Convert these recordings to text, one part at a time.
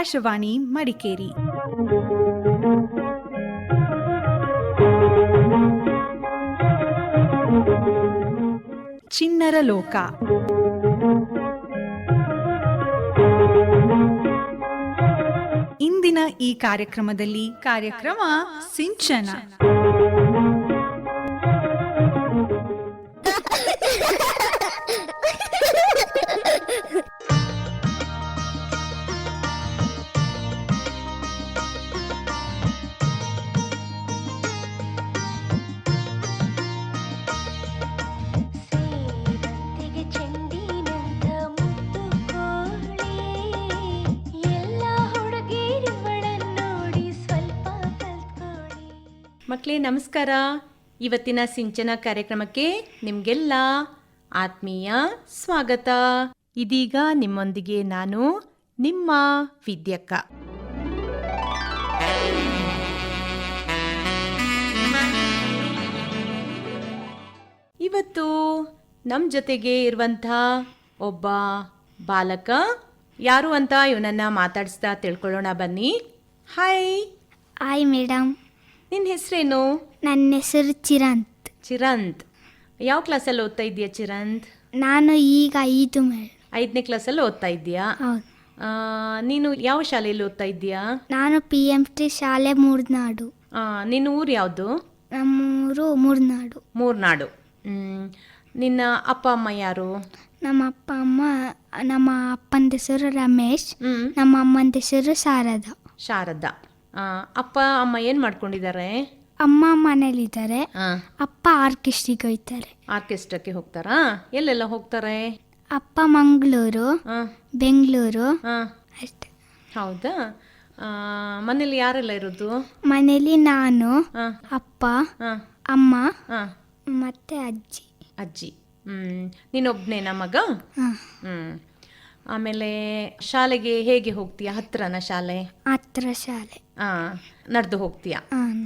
ಆಕಾಶವಾಣಿ ಮಡಿಕೇರಿ. ಚಿನ್ನರ ಲೋಕ. ಇಂದಿನ ಈ ಕಾರ್ಯಕ್ರಮದಲ್ಲಿ ಕಾರ್ಯಕ್ರಮ ಸಿಂಚನ. ಮಕ್ಕಳೇ ನಮಸ್ಕಾರ. ಇವತ್ತಿನ ಸಿಂಚನ ಕಾರ್ಯಕ್ರಮಕ್ಕೆ ನಿಮಗೆಲ್ಲ ಆತ್ಮೀಯ ಸ್ವಾಗತ. ಇದೀಗ ನಿಮ್ಮೊಂದಿಗೆ ನಾನು ನಿಮ್ಮ ವಿದ್ಯಕ್ಕ. ಇವತ್ತು ನಮ್ಮ ಜೊತೆಗೆ ಇರುವಂಥ ಒಬ್ಬ ಬಾಲಕ. ಯಾರು ಅಂತ ಇವನನ್ನ ಮಾತಾಡಿಸ್ತಾ ತಿಳ್ಕೊಳ್ಳೋಣ ಬನ್ನಿ. ಹಾಯ್ ಹಾಯ್ ಮೇಡಮ್ ನಿನ್ನ ಹೆಸರೇನು? ನನ್ನ ಹೆಸರು ಚಿರಂತ್. ಚಿರಂತ್. ಯಾವ ಕ್ಲಾಸಲ್ಲಿ ಓದ್ತಾ ಇದೀಯ ಚಿರಂತ್? ನಾನು ಈಗ ಐದು ಐದನೇ ಕ್ಲಾಸಲ್ಲಿ ಓದ್ತಾ ಇದ್ದೀಯಾ? ಹೌದು. ನೀನು ಯಾವ ಶಾಲೆಯಲ್ಲಿ ಓದ್ತಾ ಇದ್ದೀಯಾ? ನಾನು ಪಿ ಎಂ ಟಿ ಶಾಲೆ ಮೂರ್ನಾಡು. ಆ, ನಿನ್ನ ಊರು ಯಾವುದು? ನಮ್ಮೂರು ಮೂರ್ನಾಡು. ಮೂರ್ನಾಡು. ಹ್ಮ್. ನಿನ್ನ ಅಪ್ಪ ಅಮ್ಮ ಯಾರು? ನಮ್ಮ ಅಪ್ಪ ಅಮ್ಮ ನಮ್ಮ ಅಪ್ಪನ ಹೆಸರು ರಮೇಶ್. ಹ್ಮ್. ನಮ್ಮ ಅಮ್ಮನ ಹೆಸರು ಶಾರದಾ. ಶಾರದಾ. ಆ, ಅಪ್ಪ ಅಮ್ಮ ಏನು ಮಾಡ್ಕೊಂಡಿದ್ದಾರೆ? ಅಮ್ಮ ಮನೇಲಿದ್ದಾರೆ. ಅಪ್ಪ ಆರ್ಕೆಸ್ಟ್ರಿಗೆ ಹೋಯ್ತಾರೆ ಆರ್ಕೆಸ್ಟ್ರಾಕ್ಕೆ ಹೋಗ್ತಾರಾ? ಎಲ್ಲೆಲ್ಲ ಹೋಗ್ತಾರೆ? ಅಪ್ಪ ಮಂಗಳೂರು ಆ, ಬೆಂಗಳೂರು ಆ, ಅಷ್ಟೆ. ಹೌದಾ? ಆ, ಮನೇಲಿ ಯಾರೆಲ್ಲ ಇರೋದು? ಮನೇಲಿ ನಾನು ಆ, ಅಪ್ಪ ಆ, ಅಮ್ಮ ಆ, ಮತ್ತೆ ಅಜ್ಜಿ. ಅಜ್ಜಿ. ಹ್ಮ್. ನೀನೊಬ್ನೇನಾ ಮಗ? ಹಾಂ. ಹ್ಮ್. ಆಮೇಲೆ ಶಾಲೆಗೆ ಹೇಗೆ ಹೋಗ್ತೀಯಾ? ಹತ್ರನ ಶಾಲೆ? ಹತ್ರ ಶಾಲೆ. ಆ ನಡೆದು ಹೋಗ್ತೀಯಾ?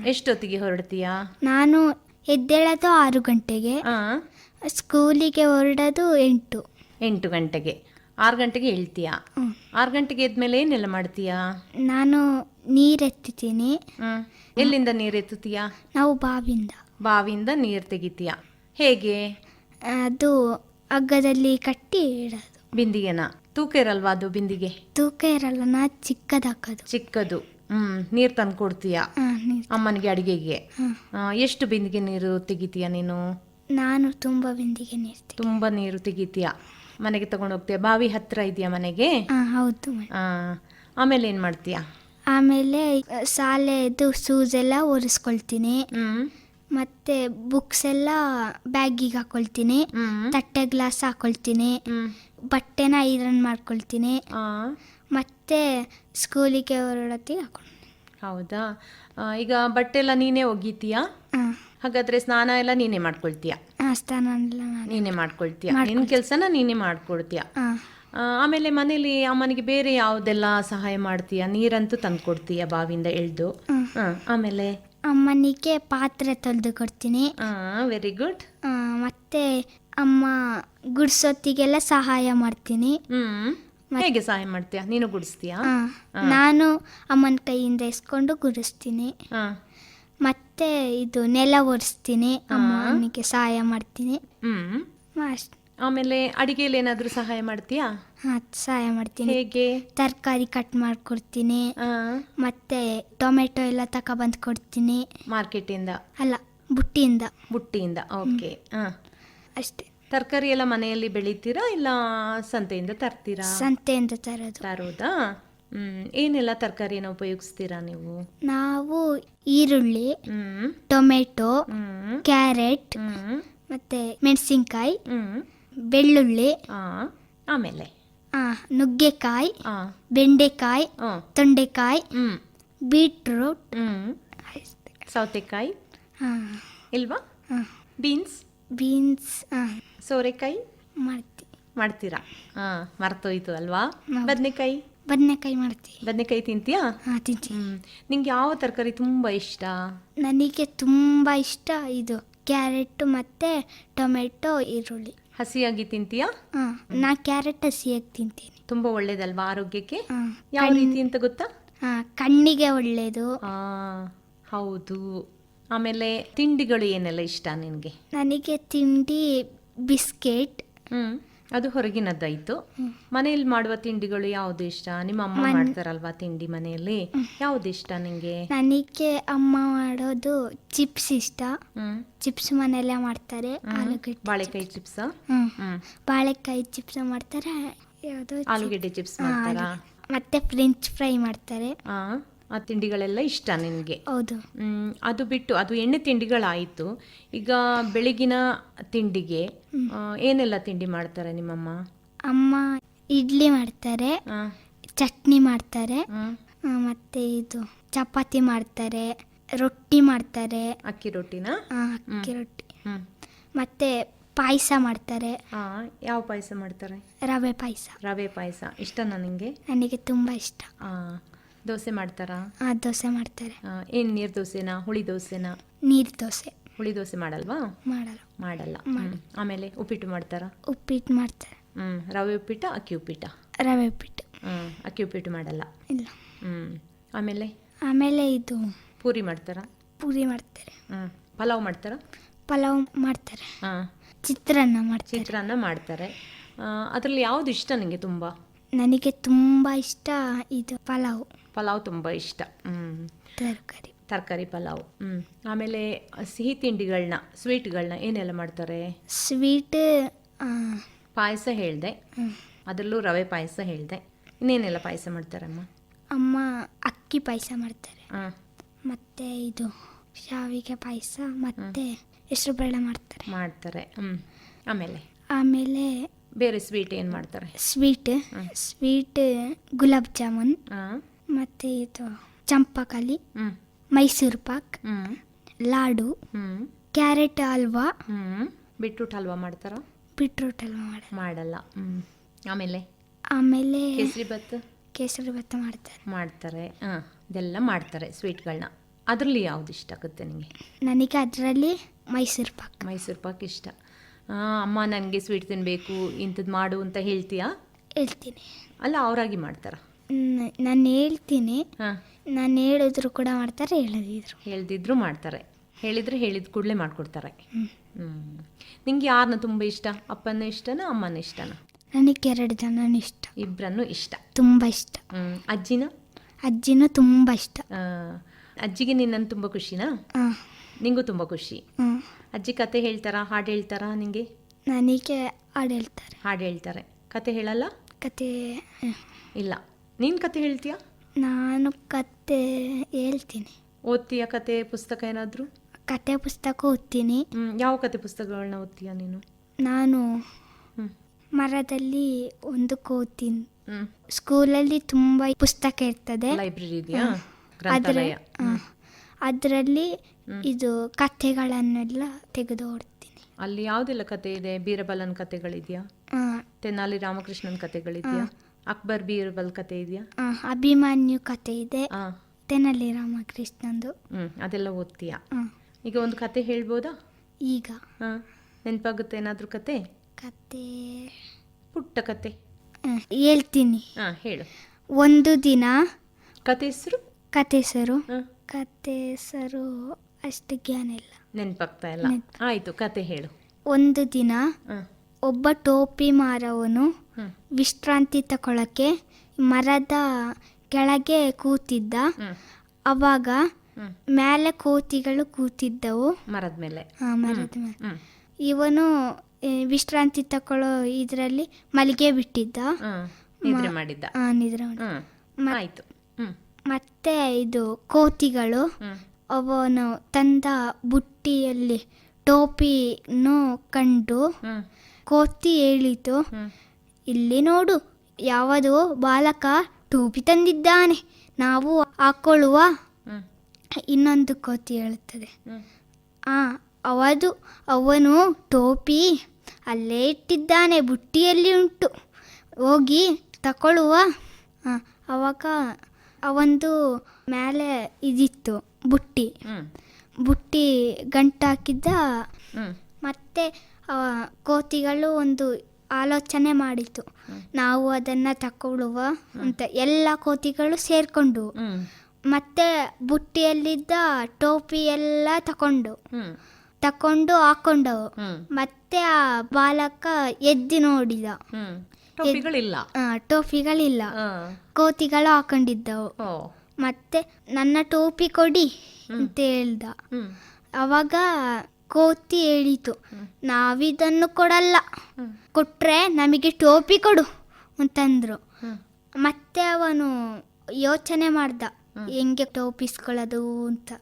ಎಷ್ಟೊತ್ತಿಗೆ ಹೊರಡ್ತೀಯಾ? ನಾನು ಎದ್ದೇಳೋದು ಆರು ಗಂಟೆಗೆ. ಆ. ಸ್ಕೂಲಿಗೆ ಹೊರಡೋದು ಎಂಟು. ಎಂಟು ಗಂಟೆಗೆ. ಆರು ಗಂಟೆಗೆ ಹೇಳ್ತೀಯಾ? ಹ್ಮ್. ಆರು ಗಂಟೆಗೆ ಎದ್ಮೇಲೆ ಏನೆಲ್ಲ ಮಾಡ್ತೀಯಾ? ನಾನು ನೀರು ಎತ್ತಿತೀನಿ ಹ್ಮ್ ಎಲ್ಲಿಂದ ನೀರು ಎತ್ತುತ್ತೀಯಾ ನಾವು ಬಾವಿಯಿಂದ. ಬಾವಿಯಿಂದ ನೀರು ತೆಗಿತೀಯಾ? ಹೇಗೆ? ಅದು ಹಗ್ಗದಲ್ಲಿ ಕಟ್ಟಿ ಇಡೋದು. ಬಿಂದಿಗೆನ? ತೂಕ ಇರಲ್ವಾ ಅದು ಬಿಂದಿಗೆ? ತೂಕ ಇರಲ್ಲ ನಾ ಚಿಕ್ಕದು. ಹಾಕೋದು ಚಿಕ್ಕದು ಹ್ಮ್ ನೀರ್ ತಂದು ಕೊಡ್ತೀಯ? ಹಾಂ ನೀರು ಅಮ್ಮನಿಗೆ ಅಡಿಗೆಗೆ? ಹಾಂ. ಆ, ಎಷ್ಟು ಬಿಂದಿಗೆ ನೀರು ತೆಗಿತೀಯ ನೀನು? ನಾನು ತುಂಬಾ ಬಿಂದಿಗೆ ನೀರ್ತೀನಿ ತುಂಬಾ ನೀರು ತೆಗಿತೀಯ? ಮನೆಗೆ ತಗೊಂಡು ಹೋಗ್ತೀಯಾ? ಬಾವಿ ಹತ್ರ ಇದೆಯಾ ಮನೆಗೆ? ಹಾಂ ಹೌದು ಮೇಡಮ್ ಆ, ಆಮೇಲೆ ಏನು ಮಾಡ್ತೀಯಾ? ಆಮೇಲೆ ಶಾಲೆದು ಶೂಸ್ ಎಲ್ಲ ಒರೆಸ್ಕೊಳ್ತೀನಿ. ಹ್ಮ್. ಮತ್ತು ಬುಕ್ಸ್ ಎಲ್ಲ ಬ್ಯಾಗಿಗೆ ಹಾಕೊಳ್ತೀನಿ. ತಟ್ಟೆ ಗ್ಲಾಸ್ ಹಾಕೊಳ್ತೀನಿ. ಬಟ್ಟೆನ ಐರನ್ ಮಾಡ್ಕೊಳ್ತೀನಿ. ಮತ್ತೆ ಸ್ಕೂಲಿಗೆ ಹೊರಡತ್ತಿ ಹಾಕೊಂಡು ಹೌದಾ? ಈಗ ಬಟ್ಟೆ ಎಲ್ಲ ನೀನೇ ಒಗೀತೀಯಾ? ಹಾಗಾದ್ರೆ ಸ್ನಾನ ಎಲ್ಲ ನೀನೇ ಮಾಡ್ಕೊಳ್ತೀಯಾ? ಸ್ನಾನ ಎಲ್ಲ ನಾನು. ನೀನೇ ಮಾಡ್ಕೊಳ್ತೀಯ? ನಿನ್ನ ಕೆಲಸನ ನೀನೇ ಮಾಡ್ಕೊಳ್ತೀಯಾ ಆ, ಆಮೇಲೆ ಮನೇಲಿ ಅಮ್ಮನಿಗೆ ಬೇರೆ ಯಾವುದೆಲ್ಲ ಸಹಾಯ ಮಾಡ್ತೀಯಾ? ನೀರಂತೂ ತಂದು ಬಾವಿಂದ ಬಾವಿಯಿಂದ ಎಳ್ದು? ಆಮೇಲೆ? ಅಮ್ಮನಿಗೆ ಪಾತ್ರೆ ತೊಳೆದು ಕೊಡ್ತೀನಿ. ವೆರಿ ಗುಡ್ ಆ, ಮತ್ತೆ ಅಮ್ಮ ಗುಡ್ಸೊತ್ತಿಗೆಲ್ಲ ಸಹಾಯ ಮಾಡ್ತೀನಿ. ಹ್ಮ್. ಹೇಗೆ ಸಹಾಯ ಮಾಡ್ತೀಯಾ? ನೀನು ಗುಡಿಸ್ತೀಯಾ? ಆ, ನಾನು ಅಮ್ಮನ ಕೈಯಿಂದ ಇಸ್ಕೊಂಡು ಗುಡಿಸ್ತೀನಿ. ಹಾ ಮತ್ತೆ ಇದು ನೆಲ ಒರೆಸ್ತೀನಿ. ಅಮ್ಮನಿಗೆ ಸಹಾಯ ಮಾಡ್ತೀನಿ. ಹ್ಮ್. ಅಷ್ಟು. ಆಮೇಲೆ ಅಡಿಗೆಯಲ್ಲಿ ಏನಾದ್ರೂ ಸಹಾಯ ಮಾಡ್ತೀಯಾ? ಹಾಂ ಸಹಾಯ ಮಾಡ್ತೀನಿ. ಹೇಗೆ? ತರಕಾರಿ ಕಟ್ ಮಾಡ್ಕೊಡ್ತೀನಿ. ಆ, ಮತ್ತೆ ಟೊಮೆಟೊ ಎಲ್ಲ ತಗೊಬಂದು ಕೊಡ್ತೀನಿ. ಮಾರ್ಕೆಟಿಂದ? ಅಲ್ಲ ಬುಟ್ಟಿಯಿಂದ. ಬುಟ್ಟಿಯಿಂದ ಓಕೆ. ಹಾ ಅಷ್ಟೇ. ತರಕಾರಿ ಎಲ್ಲ ಮನೆಯಲ್ಲಿ ಬೆಳಿತೀರಾ ಇಲ್ಲ ಸಂತೆಯಿಂದ ತರ್ತೀರಾ? ಸಂತೆಯಿಂದ ತರೋದು. ತರೋದಾ? ಹ್ಮ್ ಏನೆಲ್ಲ ತರಕಾರಿನ ಉಪಯೋಗಿಸ್ತೀರಾ ನೀವು? ನಾವು ಈರುಳ್ಳಿ ಹ್ಮ್. ಟೊಮೆಟೊ ಹ್ಮ್. ಕ್ಯಾರೆಟ್ ಹ್ಮ್. ಮತ್ತೆ ಮೆಣಸಿನ್ಕಾಯಿ ಹ್ಮ್. ಬೆಳ್ಳುಳ್ಳಿ. ಆ ಆಮೇಲೆ. ನುಗ್ಗೆಕಾಯಿ ಬೆಂಡೆಕಾಯಿ ತೊಂಡೆಕಾಯಿ ಬೀಟ್ರೂಟ್ ಸೌತೆಕಾಯಿ. ಇಲ್ವಾ? ಬೀನ್ಸ್? ಬೀನ್ಸ್ ಸೋರೆಕಾಯಿ? ಮಾಡ್ತೀವಿ ಮಾಡ್ತೀರಾ? ಹಾ ಮರ್ತೋಯ್ತು ಅಲ್ವಾ. ಬದನೆಕಾಯಿ? ಬದನೆಕಾಯಿ ಮಾಡ್ತೀವಿ ಬದನೆಕಾಯಿ ತಿಂತೀಯಾ? ಹಾಂ ನಿಂಗೆ ಯಾವ ತರಕಾರಿ ತುಂಬಾ ಇಷ್ಟ? ನನಗೆ ತುಂಬ ಇಷ್ಟ ಇದು ಕ್ಯಾರೆಟ್ ಮತ್ತೆ ಟೊಮೆಟೊ ಈರುಳ್ಳಿ. ಹಸಿಯಾಗಿ ತಿಂತೀಯಾ? ನಾ ಕ್ಯಾರೆಟ್ ಹಸಿಯಾಗಿ ತಿಂತೀನಿ. ತುಂಬಾ ಒಳ್ಳೇದಲ್ವಾ ಆರೋಗ್ಯಕ್ಕೆ? ಯಾವ ರೀತಿ ಅಂತ ಗೊತ್ತಾ? ಕಣ್ಣಿಗೆ ಒಳ್ಳೇದು. ಆ, ಹೌದು. ಆಮೇಲೆ ತಿಂಡಿಗಳು ಏನೆಲ್ಲ ಇಷ್ಟ ನಿನಗೆ? ನನಗೆ ತಿಂಡಿ ಬಿಸ್ಕೆಟ್ ಹ್ಮ್. ಅದು ಹೊರಗಿನದ್ದಾಯ್ತು. ಮನೆಯಲ್ಲಿ ಮಾಡುವ ತಿಂಡಿಗಳು ಯಾವ್ದು ಇಷ್ಟ? ನಿಮ್ಮ ಅಮ್ಮ ಮಾಡ್ತಾರಲ್ವಾ ತಿಂಡಿ ಮನೆಯಲ್ಲಿ? ಯಾವ್ದು ಇಷ್ಟ ನಿಂಗೆ? ನನಗೆ ಅಮ್ಮ ಮಾಡೋದು ಚಿಪ್ಸ್ ಇಷ್ಟ. ಚಿಪ್ಸ್ ಮನೆಯಲ್ಲೇ ಮಾಡ್ತಾರೆ. ಆಲೂಗಡ್ಡೆ ಬಾಳೆಕಾಯಿ ಚಿಪ್ಸ್? ಬಾಳೆಕಾಯಿ ಚಿಪ್ಸ್ ಮಾಡ್ತಾರೆ. ಆಲೂಗೆಡ್ಡೆ ಚಿಪ್ಸ್ ಮಾಡ್ತಾರಾ? ಮತ್ತೆ ಫ್ರೆಂಚ್ ಫ್ರೈ ಮಾಡ್ತಾರೆ. ಆ ತಿಂಡಿಗಳೆಲ್ಲ ಇಷ್ಟ ನಿನಗೆ? ಹೌದು. ಅದು ಬಿಟ್ಟು ಅದು ಎಣ್ಣೆ ತಿಂಡಿಗಳಾಯಿತು. ಈಗ ಬೆಳಗಿನ ತಿಂಡಿಗೆ ಆ, ಏನೆಲ್ಲ ತಿಂಡಿ ಮಾಡ್ತಾರೆ ನಿಮ್ಮಮ್ಮ? ಅಮ್ಮ ಇಡ್ಲಿ ಮಾಡ್ತಾರೆ ಆ, ಚಟ್ನಿ ಮಾಡ್ತಾರೆ ಆ, ಮತ್ತೆ ಇದು ಚಪಾತಿ ಮಾಡ್ತಾರೆ ರೊಟ್ಟಿ ಮಾಡ್ತಾರೆ. ಅಕ್ಕಿ ರೊಟ್ಟಿನ? ಆ, ಅಕ್ಕಿ ರೊಟ್ಟಿ. ಹ್ಮ್. ಮತ್ತೆ ಪಾಯಸ ಮಾಡ್ತಾರೆ. ಆ, ಯಾವ ಪಾಯಸ ಮಾಡ್ತಾರೆ? ರವೆ ಪಾಯಸ. ರವೆ ಪಾಯಸ. ಇಷ್ಟನಾ ನಿಂಗೆ? ನನಗೆ ತುಂಬಾ ಇಷ್ಟ. ಆ, ದೋಸೆ ಮಾಡ್ತಾರಾ? ಆ ದೋಸೆ ಮಾಡ್ತಾರೆ. ಏನ್ ನೀರ್ ದೋಸೆನಾ? ಹುಳಿ ದೋಸೆನಾ? ನೀರು ದೋಸೆ. ಹುಳಿ ದೋಸೆ ಮಾಡಲ್ವಾ? ಮಾಡಲ್ಲ. ಮಾಡಲ್ಲ. ಹ್ಮ್. ಆಮೇಲೆ ಉಪ್ಪಿಟ್ಟು ಮಾಡ್ತಾರಾ? ಉಪ್ಪಿಟ್ಟು ಮಾಡ್ತಾರೆ. ಹ್ಮ್. ರವೆ ಉಪ್ಪಿಟ್ಟ ಅಕ್ಕಿ ಉಪ್ಪಿಟ್ಟ? ರವೆ ಉಪ್ಪಿಟ್ಟು. ಹ್ಮ್. ಅಕ್ಕಿ ಉಪ್ಪಿಟ್ಟು ಮಾಡಲ್ಲ? ಇಲ್ಲ. ಹ್ಮ್. ಆಮೇಲೆ? ಆಮೇಲೆ ಇದು ಪೂರಿ ಮಾಡ್ತಾರಾ? ಪೂರಿ ಮಾಡ್ತಾರೆ. ಹ್ಮ್. ಪಲಾವ್ ಮಾಡ್ತಾರಾ? ಪಲಾವ್ ಮಾಡ್ತಾರೆ. ಹಾಂ. ಚಿತ್ರಾನ್ನ ಮಾಡ್ತಾರೆ. ಚಿತ್ರಾನ್ನ ಮಾಡ್ತಾರೆ. ಅದರಲ್ಲಿ ಯಾವುದು ಇಷ್ಟ ನನಗೆ ತುಂಬ? ನನಗೆ ತುಂಬ ಇಷ್ಟ ಇದು ಪಲಾವ್. ಪಲಾವ್ ತುಂಬ ಇಷ್ಟ. ತರಕಾರಿ. ತರಕಾರಿ ಪಲಾವ್. ಹ್ಞೂ ಆಮೇಲೆ ಸಿಹಿ ತಿಂಡಿಗಳನ್ನ ಸ್ವೀಟ್ಗಳನ್ನ ಏನೆಲ್ಲ ಮಾಡ್ತಾರೆ? ಸ್ವೀಟ್ ಪಾಯಸ ಹೇಳಿದೆ. ಅದರಲ್ಲೂ ರವೆ ಪಾಯಸ ಹೇಳಿದೆ. ಇನ್ನೇನೆಲ್ಲ ಪಾಯಸ ಮಾಡ್ತಾರಮ್ಮ? ಅಮ್ಮ ಅಕ್ಕಿ ಪಾಯಸ ಮಾಡ್ತಾರೆ. ಹಾಂ ಮತ್ತೆ ಇದು ಶಾವಿಗೆ ಪಾಯಸ ಮತ್ತೆ ಹೆಸರುಬೇಳೆ ಮಾಡ್ತಾರೆ. ಮಾಡ್ತಾರೆ. ಹ್ಞೂ ಆಮೇಲೆ? ಆಮೇಲೆ ಬೇರೆ ಸ್ವೀಟ್ ಏನು ಮಾಡ್ತಾರೆ? ಸ್ವೀಟ್ ಸ್ವೀಟ್ ಗುಲಾಬ್ ಜಾಮೂನ್ ಹಾಂ. ಮತ್ತೆ ಇದು ಚಂಪಾಕಲಿ ಹ್ಞೂ ಮೈಸೂರು ಪಾಕ್ ಹ್ಞೂ ಲಾಡು ಹ್ಞೂ ಕ್ಯಾರೆಟ್ ಹಲ್ವಾ. ಹ್ಞೂ ಬಿಟ್ರೂಟ್ ಹಲ್ವಾ ಮಾಡ್ತಾರಾ? ಬಿಟ್ರೂಟ್ ಹಲ್ವಾ ಮಾಡಿ ಮಾಡಲ್ಲ. ಹ್ಞೂ ಆಮೇಲೆ? ಆಮೇಲೆ ಕೇಸರಿ ಭತ್ತ? ಕೇಸರಿ ಭತ್ತ ಮಾಡ್ತಾರೆ. ಮಾಡ್ತಾರೆ. ಹಾಂ. ಇದೆಲ್ಲ ಮಾಡ್ತಾರೆ ಸ್ವೀಟ್ಗಳನ್ನ ಅದರಲ್ಲಿ ಯಾವ್ದು ಇಷ್ಟ ಆಗುತ್ತೆ ನಿಮಗೆ ನನಗೆ ಅದರಲ್ಲಿ ಮೈಸೂರು ಪಾಕ್. ಮೈಸೂರು ಪಾಕ್ ಇಷ್ಟ. ಅಮ್ಮ ನನಗೆ ಸ್ವೀಟ್ ತಿನ್ನಬೇಕು ಇಂಥದ್ದು ಮಾಡು ಅಂತ ಹೇಳ್ತೀಯಾ? ಹೇಳ್ತೀನಿ. ಅಲ್ಲ ಅವರಾಗಿ ಮಾಡ್ತಾರ? ನಾನು ಹೇಳ್ತೀನಿ. ಹಾಂ. ನಾನು ಹೇಳಿದ್ರು ಕೂಡ ಮಾಡ್ತಾರೆ ಹೇಳದಿದ್ರು. ಹೇಳ್ದಿದ್ರು ಮಾಡ್ತಾರೆ. ಹೇಳಿದ್ರೆ ಹೇಳಿದ ಕೂಡಲೇ ಮಾಡ್ಕೊಡ್ತಾರೆ. ಹ್ಮ್. ಹ್ಞೂ ನಿಂಗೆ ಯಾರನ್ನ ತುಂಬ ಇಷ್ಟ? ಅಪ್ಪನ ಇಷ್ಟನ ಅಮ್ಮನ ಇಷ್ಟನ? ನನಗೆ ಎರಡು ಜನನ ಇಷ್ಟ. ಇಬ್ಬರನ್ನು ಇಷ್ಟ. ತುಂಬ ಇಷ್ಟ. ಹ್ಞೂ ಅಜ್ಜಿನ? ಅಜ್ಜಿನೂ ತುಂಬ ಇಷ್ಟ. ಆ, ಅಜ್ಜಿಗೆ ನಿನ್ನನ್ನು ತುಂಬ ಖುಷಿನಾ? ಹಾಂ ನಿಂಗೂ ತುಂಬ ಖುಷಿ. ಹ್ಞೂ ಅಜ್ಜಿ ಕತೆ ಹೇಳ್ತಾರಾ? ಹಾಡು ಹೇಳ್ತಾರಾ ನಿಂಗೆ? ನನಗೆ ಹಾಡು ಹೇಳ್ತಾರೆ. ಹಾಡು ಹೇಳ್ತಾರೆ. ಕತೆ ಹೇಳಲ್ಲ? ಕತೆ ಇಲ್ಲ. ನೀನು ಕತೆ ಹೇಳ್ತೀಯಾ? ನಾನು ಕತೆ ಹೇಳ್ತೀನಿ. ಓದ್ತೀಯಾ ಕತೆ ಪುಸ್ತಕ ಏನಾದರೂ? ಕತೆ ಪುಸ್ತಕ ಓದ್ತೀನಿ. ಯಾವ ಕತೆ ಪುಸ್ತಕಗಳನ್ನ ಓದ್ತೀಯಾ ನೀನು? ನಾನು ಮರದಲ್ಲಿ ಒಂದು ಓದ್ತೀನಿ. ಸ್ಕೂಲಲ್ಲಿ ತುಂಬಾ ಪುಸ್ತಕ ಇರ್ತದೆ. ಲೈಬ್ರರಿ ಇದೆಯಾ? ಅದ್ರ ಗ್ರಂಥಾಲಯ. ಅದರಲ್ಲಿ ಇದು ಕಥೆಗಳನ್ನೆಲ್ಲ ತೆಗೆದು ಓಡ್ತೀನಿ ಅಲ್ಲಿ ಯಾವುದೆಲ್ಲ ಕತೆ ಇದೆ? ಬೀರಬಲನ್ ಕತೆಗಳಿದೆಯಾ ತೆನಾಲಿ ರಾಮಕೃಷ್ಣನ್ ಕತೆಗಳಿದೆಯಾ ಅಕ್ಬರ್ ಬೀರಬಲ್ ಕತೆ ಇದೆಯಾ? ಅಭಿಮನ್ಯು ಕತೆ ಇದೆ. ತೆನಾಲಿ ರಾಮಕೃಷ್ಣಂದು. ಅದೆಲ್ಲ ಓದ್ತೀಯಾ? ಈಗ ಒಂದು ಕತೆ ಹೇಳ್ಬೋದಾ? ಈಗ. ನೆನಪಾಗುತ್ತೆ ಏನಾದರೂ ಕತೆ ಕತೆ ಪುಟ್ಟ ಕತೆ ಹೇಳ್ತೀನಿ. ಹಾಂ ಹೇಳು. ಒಂದು ದಿನ ಕತೆ ಹೆಸರು? ಕತೆ ಹೆಸರು ಕತೆ ಹೆಸರು ಅಷ್ಟು ಜ್ಞಾನ ಇಲ್ಲ. ನೆನಪಾಗ್ತಾ ಇಲ್ಲ. ಆಯ್ತು ಕತೆ ಹೇಳು. ಒಂದು ದಿನ ಹಾಂ. ಒಬ್ಬ ಟೋಪಿ ಮಾರವನು ವಿಶ್ರಾಂತಿ ತಗೊಳಕ್ಕೆ ಮರದ ಕೆಳಗೆ ಕೂತಿದ್ದ. ಅವಾಗ ಮೇಲೆ ಕೋತಿಗಳು ಕೂತಿದ್ದವು. ಮರದ ಮೇಲೆ. ಆ, ಮರದ ಮೇಲೆ. ಹ್ಞೂ ಇವನು ಏ, ವಿಶ್ರಾಂತಿ ತಗೊಳ್ಳೋ ಇದರಲ್ಲಿ ಮಲ್ಲಿಗೆ ಬಿಟ್ಟಿದ್ದ. ನಿದ್ರೆ ಮಾಡಿದ್ದ. ಆ, ನಿದ್ರೆ ಮಾಡಿ. ಆಯಿತು. ಮತ್ತೆ ಇದು ಕೋತಿಗಳು ಅವನು ತಂದ ಬುಟ್ಟಿಯಲ್ಲಿ ಟೋಪಿನು ಕಂಡು ಕೋತಿ ಹೇಳಿತು ಇಲ್ಲಿ ನೋಡು ಯಾವುದೋ ಬಾಲಕ ಟೋಪಿ ತಂದಿದ್ದಾನೆ ನಾವು ಹಾಕೊಳ್ಳುವ. ಇನ್ನೊಂದು ಕೋತಿ ಹೇಳುತ್ತದೆ ಆ ಅವದು ಅವನು ಟೋಪಿ ಅಲ್ಲೇ ಇಟ್ಟಿದ್ದಾನೆ ಬುಟ್ಟಿಯಲ್ಲಿ ಉಂಟು ಹೋಗಿ ತಕೊಳ್ಳುವ. ಆ, ಅವಂದು ಮೇಲೆ ಇದಿತ್ತು ಬುಟ್ಟಿ. ಬುಟ್ಟಿ ಗಂಟಾಕಿದ್ದ ಮತ್ತೆ ಆ, ಕೋತಿಗಳು ಒಂದು ಆಲೋಚನೆ ಮಾಡಿತು ನಾವು ಅದನ್ನು ತಕೊಳ್ಳುವ ಅಂತ ಎಲ್ಲ ಕೋತಿಗಳು ಸೇರ್ಕೊಂಡು. ಮತ್ತೆ ಬುಟ್ಟಿಯಲ್ಲಿದ್ದ ಟೋಪಿ ಎಲ್ಲ ತಕೊಂಡು. ತಕೊಂಡು ಹಾಕೊಂಡವು. ಮತ್ತೆ ಆ ಬಾಲಕ ಎದ್ದು ನೋಡಿದ. ಟೋಪಿಗಳಿಲ್ಲ. ಟೋಪಿಗಳಿಲ್ಲ. ಕೋತಿಗಳು ಹಾಕೊಂಡಿದ್ದವು. ಮತ್ತೆ ನನ್ನ ಟೋಪಿ ಕೊಡಿ ಅಂತ ಹೇಳ್ದ. ಅವಾಗ ಕೋತಿ ಹೇಳಿತು ನಾವಿದನ್ನು ಕೊಡಲ್ಲ. ಕೊಟ್ರೆ ನಮಗೆ ಟೋಪಿ ಕೊಡು ಅಂತಂದ್ರು. ಮತ್ತೆ ಅವನು ಯೋಚನೆ ಮಾಡ್ದ ಹೆಂಗೆ ಟೋಪಿಸ್ಕೊಳ್ಳೋದು ಅಂತ?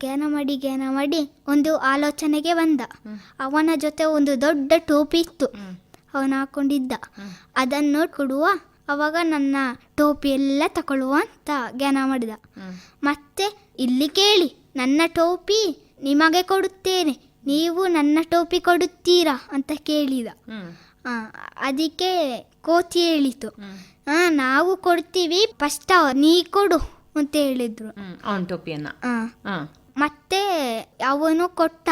ಜ್ಞಾನ ಮಾಡಿ ಜ್ಞಾನ ಮಾಡಿ ಒಂದು ಆಲೋಚನೆಗೆ ಬಂದ. ಅವನ ಜೊತೆ ಒಂದು ದೊಡ್ಡ ಟೋಪಿ ಇತ್ತು. ಅವನು ಹಾಕೊಂಡಿದ್ದ. ಅದನ್ನು ಕೊಡುವ ಅವಾಗ ನನ್ನ ಟೋಪಿ ಎಲ್ಲ ತಗೊಳ್ಳುವ ಅಂತ ಜ್ಞಾನ ಮಾಡಿದ. ಮತ್ತೆ ಇಲ್ಲಿ ಕೇಳಿ ನನ್ನ ಟೋಪಿ ನಿಮಗೆ ಕೊಡುತ್ತೇನೆ ನೀವು ನನ್ನ ಟೋಪಿ ಕೊಡುತ್ತೀರಾ ಅಂತ ಕೇಳಿದ. ಅದಕ್ಕೆ ಕೋತಿ ಹೇಳಿತು. ಹಾ ನಾವು ಕೊಡ್ತೀವಿ ಫಸ್ಟ್ ನೀ ಕೊಡು ಅಂತ ಹೇಳಿದ್ರು. ಅವನ ಟೋಪಿಯನ್ನ. ಮತ್ತೆ ಅವನು ಕೊಟ್ಟ.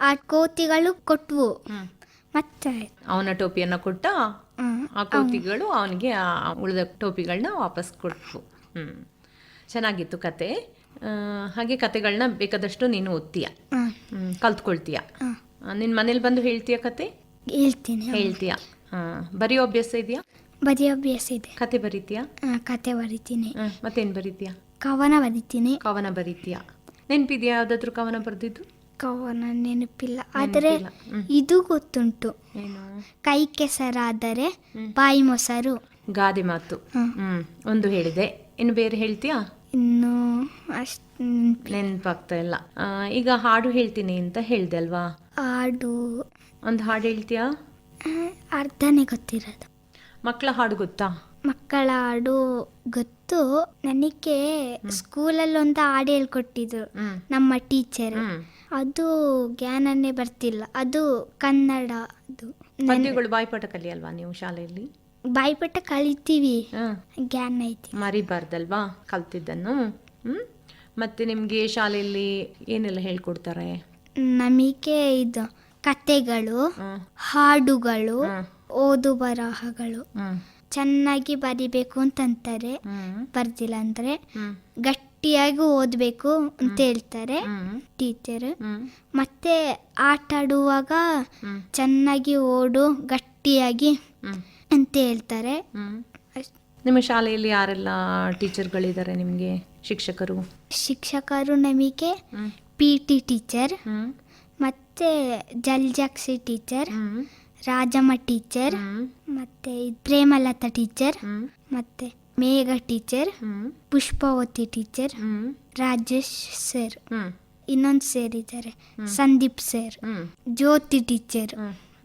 ಆ ಕೋತಿಗಳು ಕೊಟ್ವು. ಮತ್ತೆ ಅವನ ಟೋಪಿಯನ್ನ ಕೊಟ್ಟ ಆ, ಕೋತಿಗಳು ಅವನಿಗೆ ಆ ಉಳಿದ ಟೋಪಿಗಳನ್ನ ವಾಪಸ್ ಕೊಟ್ವು ಹ್ಮ್. ಚೆನ್ನಾಗಿತ್ತು ಕತೆ. ಹಾಗೆ ಕತೆಗಳನ್ನ ಬೇಕಾದಷ್ಟು ನೀನು ಓದ್ತೀಯ. ಹ್ಮ್. ಕಲ್ತ್ಕೊಳ್ತೀಯ. ನಿನ್ ನಿನ್ನ ಮನೇಲಿ ಬಂದು ಹೇಳ್ತೀಯ ಕತೆ? ಹೇಳ್ತೀನಿ. ಹೇಳ್ತೀಯ. ಹಾ ಬರೆಯೋ ಅಭ್ಯಾಸ ಇದೆಯಾ? ಬರೆಯೋ ಅಭ್ಯಾಸ ಇದೆ. ಕತೆ ಬರೀತೀಯಾ? ಕತೆ ಬರಿತೀನಿ. ಮತ್ತೇನು ಬರೀತೀಯಾ? ಕವನ ಬರಿತೀನಿ. ಕವನ ಬರೀತೀಯಾ? ನೆನ್ಪಿದ್ಯಾ ಯಾವ್ದಾದ್ರು ಕವನ ಬರೆದಿದ್ದು? ಕವನ ನೆನಪಿಲ್ಲ. ಆದರೆ. ಇದು ಗೊತ್ತುಂಟು. ಕೈ ಕೆಸರಾದರೆ ಬಾಯಿ ಮೊಸರು. ಗಾದೆ ಮಾತು. ಹ್ಮ್. ಒಂದು ಹೇಳಿದೆ. ಇನ್ನು ಬೇರೆ ಹೇಳ್ತೀಯಾ? ಇನ್ನು ಅಷ್ಟು ನೆನಪಾಗ್ತಾ ಇಲ್ಲ. ಆ, ಈಗ ಹಾಡು ಹೇಳ್ತೀನಿ ಅಂತ ಹೇಳ್ದೆ ಅಲ್ವಾ? ಹಾಡು. ಒಂದು ಹಾಡು ಹೇಳ್ತೀಯಾ? ಆ, ಅರ್ಧನೇ ಗೊತ್ತಿರೋದು. ಮಕ್ಕಳ ಹಾಡು ಗೊತ್ತಾ? ಮಕ್ಕಳ ಹಾಡು ಗೊತ್ತು. ನನಗೆ ಸ್ಕೂಲಲ್ಲಿ ಒಂದು ಹಾಡು ಹೇಳ್ಕೊಟ್ಟಿದ್ರು ಹ್ಮ್. ನಮ್ಮ ಟೀಚರ್. ಹ್ಮ್. ಅದು ಜ್ಞಾನನೇ ಬರ್ತಿಲ್ಲ. ಅದು ಕನ್ನಡ ಅದು ಪದ್ಯಗಳು ಬಾಯ್ಪಾಠ ಕಲಿಯಲ್ವಾ ನೀವು ಶಾಲೆಯಲ್ಲಿ? ಬಾಯ್ಪಾಠ ಕಲಿತೀವಿ. ಜ್ಞಾನ ಐತಿ. ಮರಿಬಾರ್ದಲ್ವಾ ಕಲ್ತಿದ್ದನ್ನು? ಹ್ಮ್. ಮತ್ತೆ ನಿಮ್ಗೆ ಶಾಲೆಯಲ್ಲಿ ಏನೆಲ್ಲ ಹೇಳ್ಕೊಡ್ತಾರೆ? ನಮಗೆ ಇದು ಕತೆಗಳು ಹಾಡುಗಳು ಓದು ಬರಹಗಳು. ಚೆನ್ನಾಗಿ ಬರಿಬೇಕು ಅಂತಂತಾರೆ. ಬರ್ದಿಲ್ಲ ಅಂದ್ರೆ ಹ್ಮ್. ಗಟ್ಟಿಯಾಗಿ ಓದಬೇಕು ಅಂತ ಹೇಳ್ತಾರೆ ಟೀಚರ್. ಮತ್ತೆ ಆಟ ಆಡುವಾಗ ಚೆನ್ನಾಗಿ ಓಡು ಗಟ್ಟಿಯಾಗಿ ಅಂತ ಹೇಳ್ತಾರೆ. ನಿಮ್ಮ ಶಾಲೆಯಲ್ಲಿ ಯಾರೆಲ್ಲ ಟೀಚರ್ಗಳಿದ್ದಾರೆ ನಿಮಗೆ ಶಿಕ್ಷಕರು? ಶಿಕ್ಷಕರು ನಮಗೆ ಪಿ ಟಿ ಟೀಚರ್ ಮತ್ತೆ ಜಲ್ಜಾಕ್ಸಿ ಟೀಚರ್ ರಾಜಮ್ಮ ಟೀಚರ್ ಮತ್ತೆ ಪ್ರೇಮಲತಾ ಟೀಚರ್ ಮತ್ತೆ Megha teacher Pushpavathi teacher Rajesh sir ಇನ್ನೊಂದು ಸರ್ ಇದ್ದಾರೆ. ಸಂದೀಪ್ ಸರ್ ಜ್ಯೋತಿ ಟೀಚರ್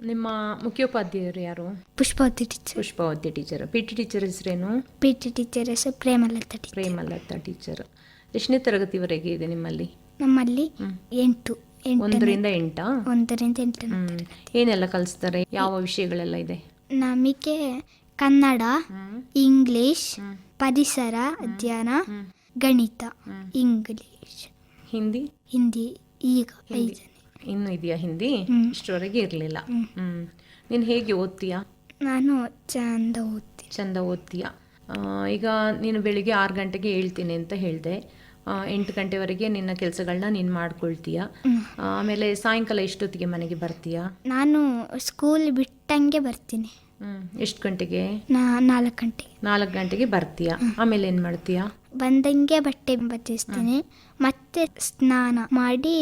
ನಿಮ್ಮ ಮುಖ್ಯೋಪಾಧ್ಯಾಯರು ಯಾರು? Pushpavathi teacher Pushpavathi teacher P T teacher ಹೆಸರೇನು? ಪಿ ಟಿ ಟೀಚರ್ ಹೆಸರು ಪ್ರೇಮಲತಾ ಟೀಚರ್ ಪ್ರೇಮಲತಾ ಟೀಚರ್ ಎಷ್ಟನೇ ತರಗತಿವರೆಗೆ ಇದೆ ನಿಮ್ಮಲ್ಲಿ? ನಮ್ಮಲ್ಲಿ. ಎಂಟು ಒಂದರಿಂದ ಎಂಟಾ? ಒಂದರಿಂದ ಎಂಟು ಏನೆಲ್ಲ ಕಲಿಸ್ತಾರೆ? ಯಾವ ವಿಷಯಗಳೆಲ್ಲ ಇದೆ? ನಮಗೆ ಕನ್ನಡ ಇಂಗ್ಲಿಷ್ ಪರಿಸರ ಅಧ್ಯಯನ ಗಣಿತ. ಇಂಗ್ಲಿಷ್. ಹಿಂದಿ? ಹಿಂದಿ ಈಗ ಐದನೇ. ಇನ್ನು ಇದೆಯಾ ಹಿಂದಿ. ಇಷ್ಟರವರೆಗೆ ಇರಲಿಲ್ಲ. ಹ್ಮ್. ನೀನು ಹೇಗೆ ಓದ್ತೀಯಾ? ನಾನು ಚಂದ ಓದ್ತೀನಿ. ಚಂದ ಓದ್ತೀಯ? ಈಗ ನೀನು ಬೆಳಿಗ್ಗೆ ಆರು ಗಂಟೆಗೆ ಹೇಳ್ತೀನಿ ಅಂತ ಹೇಳಿದೆ. ಎಂಟು ಗಂಟೆವರೆಗೆ ನಿನ್ನ ಕೆಲಸಗಳನ್ನ ನೀನು ಮಾಡ್ಕೊಳ್ತೀಯ? ಆಮೇಲೆ ಸಾಯಂಕಾಲ ಎಷ್ಟೊತ್ತಿಗೆ ಮನೆಗೆ ಬರ್ತೀಯಾ? ನಾನು ಸ್ಕೂಲ್ ಬಿಟ್ಟಂಗೆ ಬರ್ತೀನಿ. ಎಷ್ಟು ಗಂಟೆಗೆ? ನಾ ನಾಲ್ಕು ಗಂಟೆಗೆ. ನಾಲ್ಕು ಗಂಟೆಗೆ ಬರ್ತೀಯ? ಆಮೇಲೆ ಏನು ಮಾಡ್ತೀಯ? ಬಂದಂಗೆ ಬಟ್ಟೆ ಬಚ್ಚಿಸ್ತೀನಿ. ಮತ್ತೆ ಸ್ನಾನ ಮಾಡಿ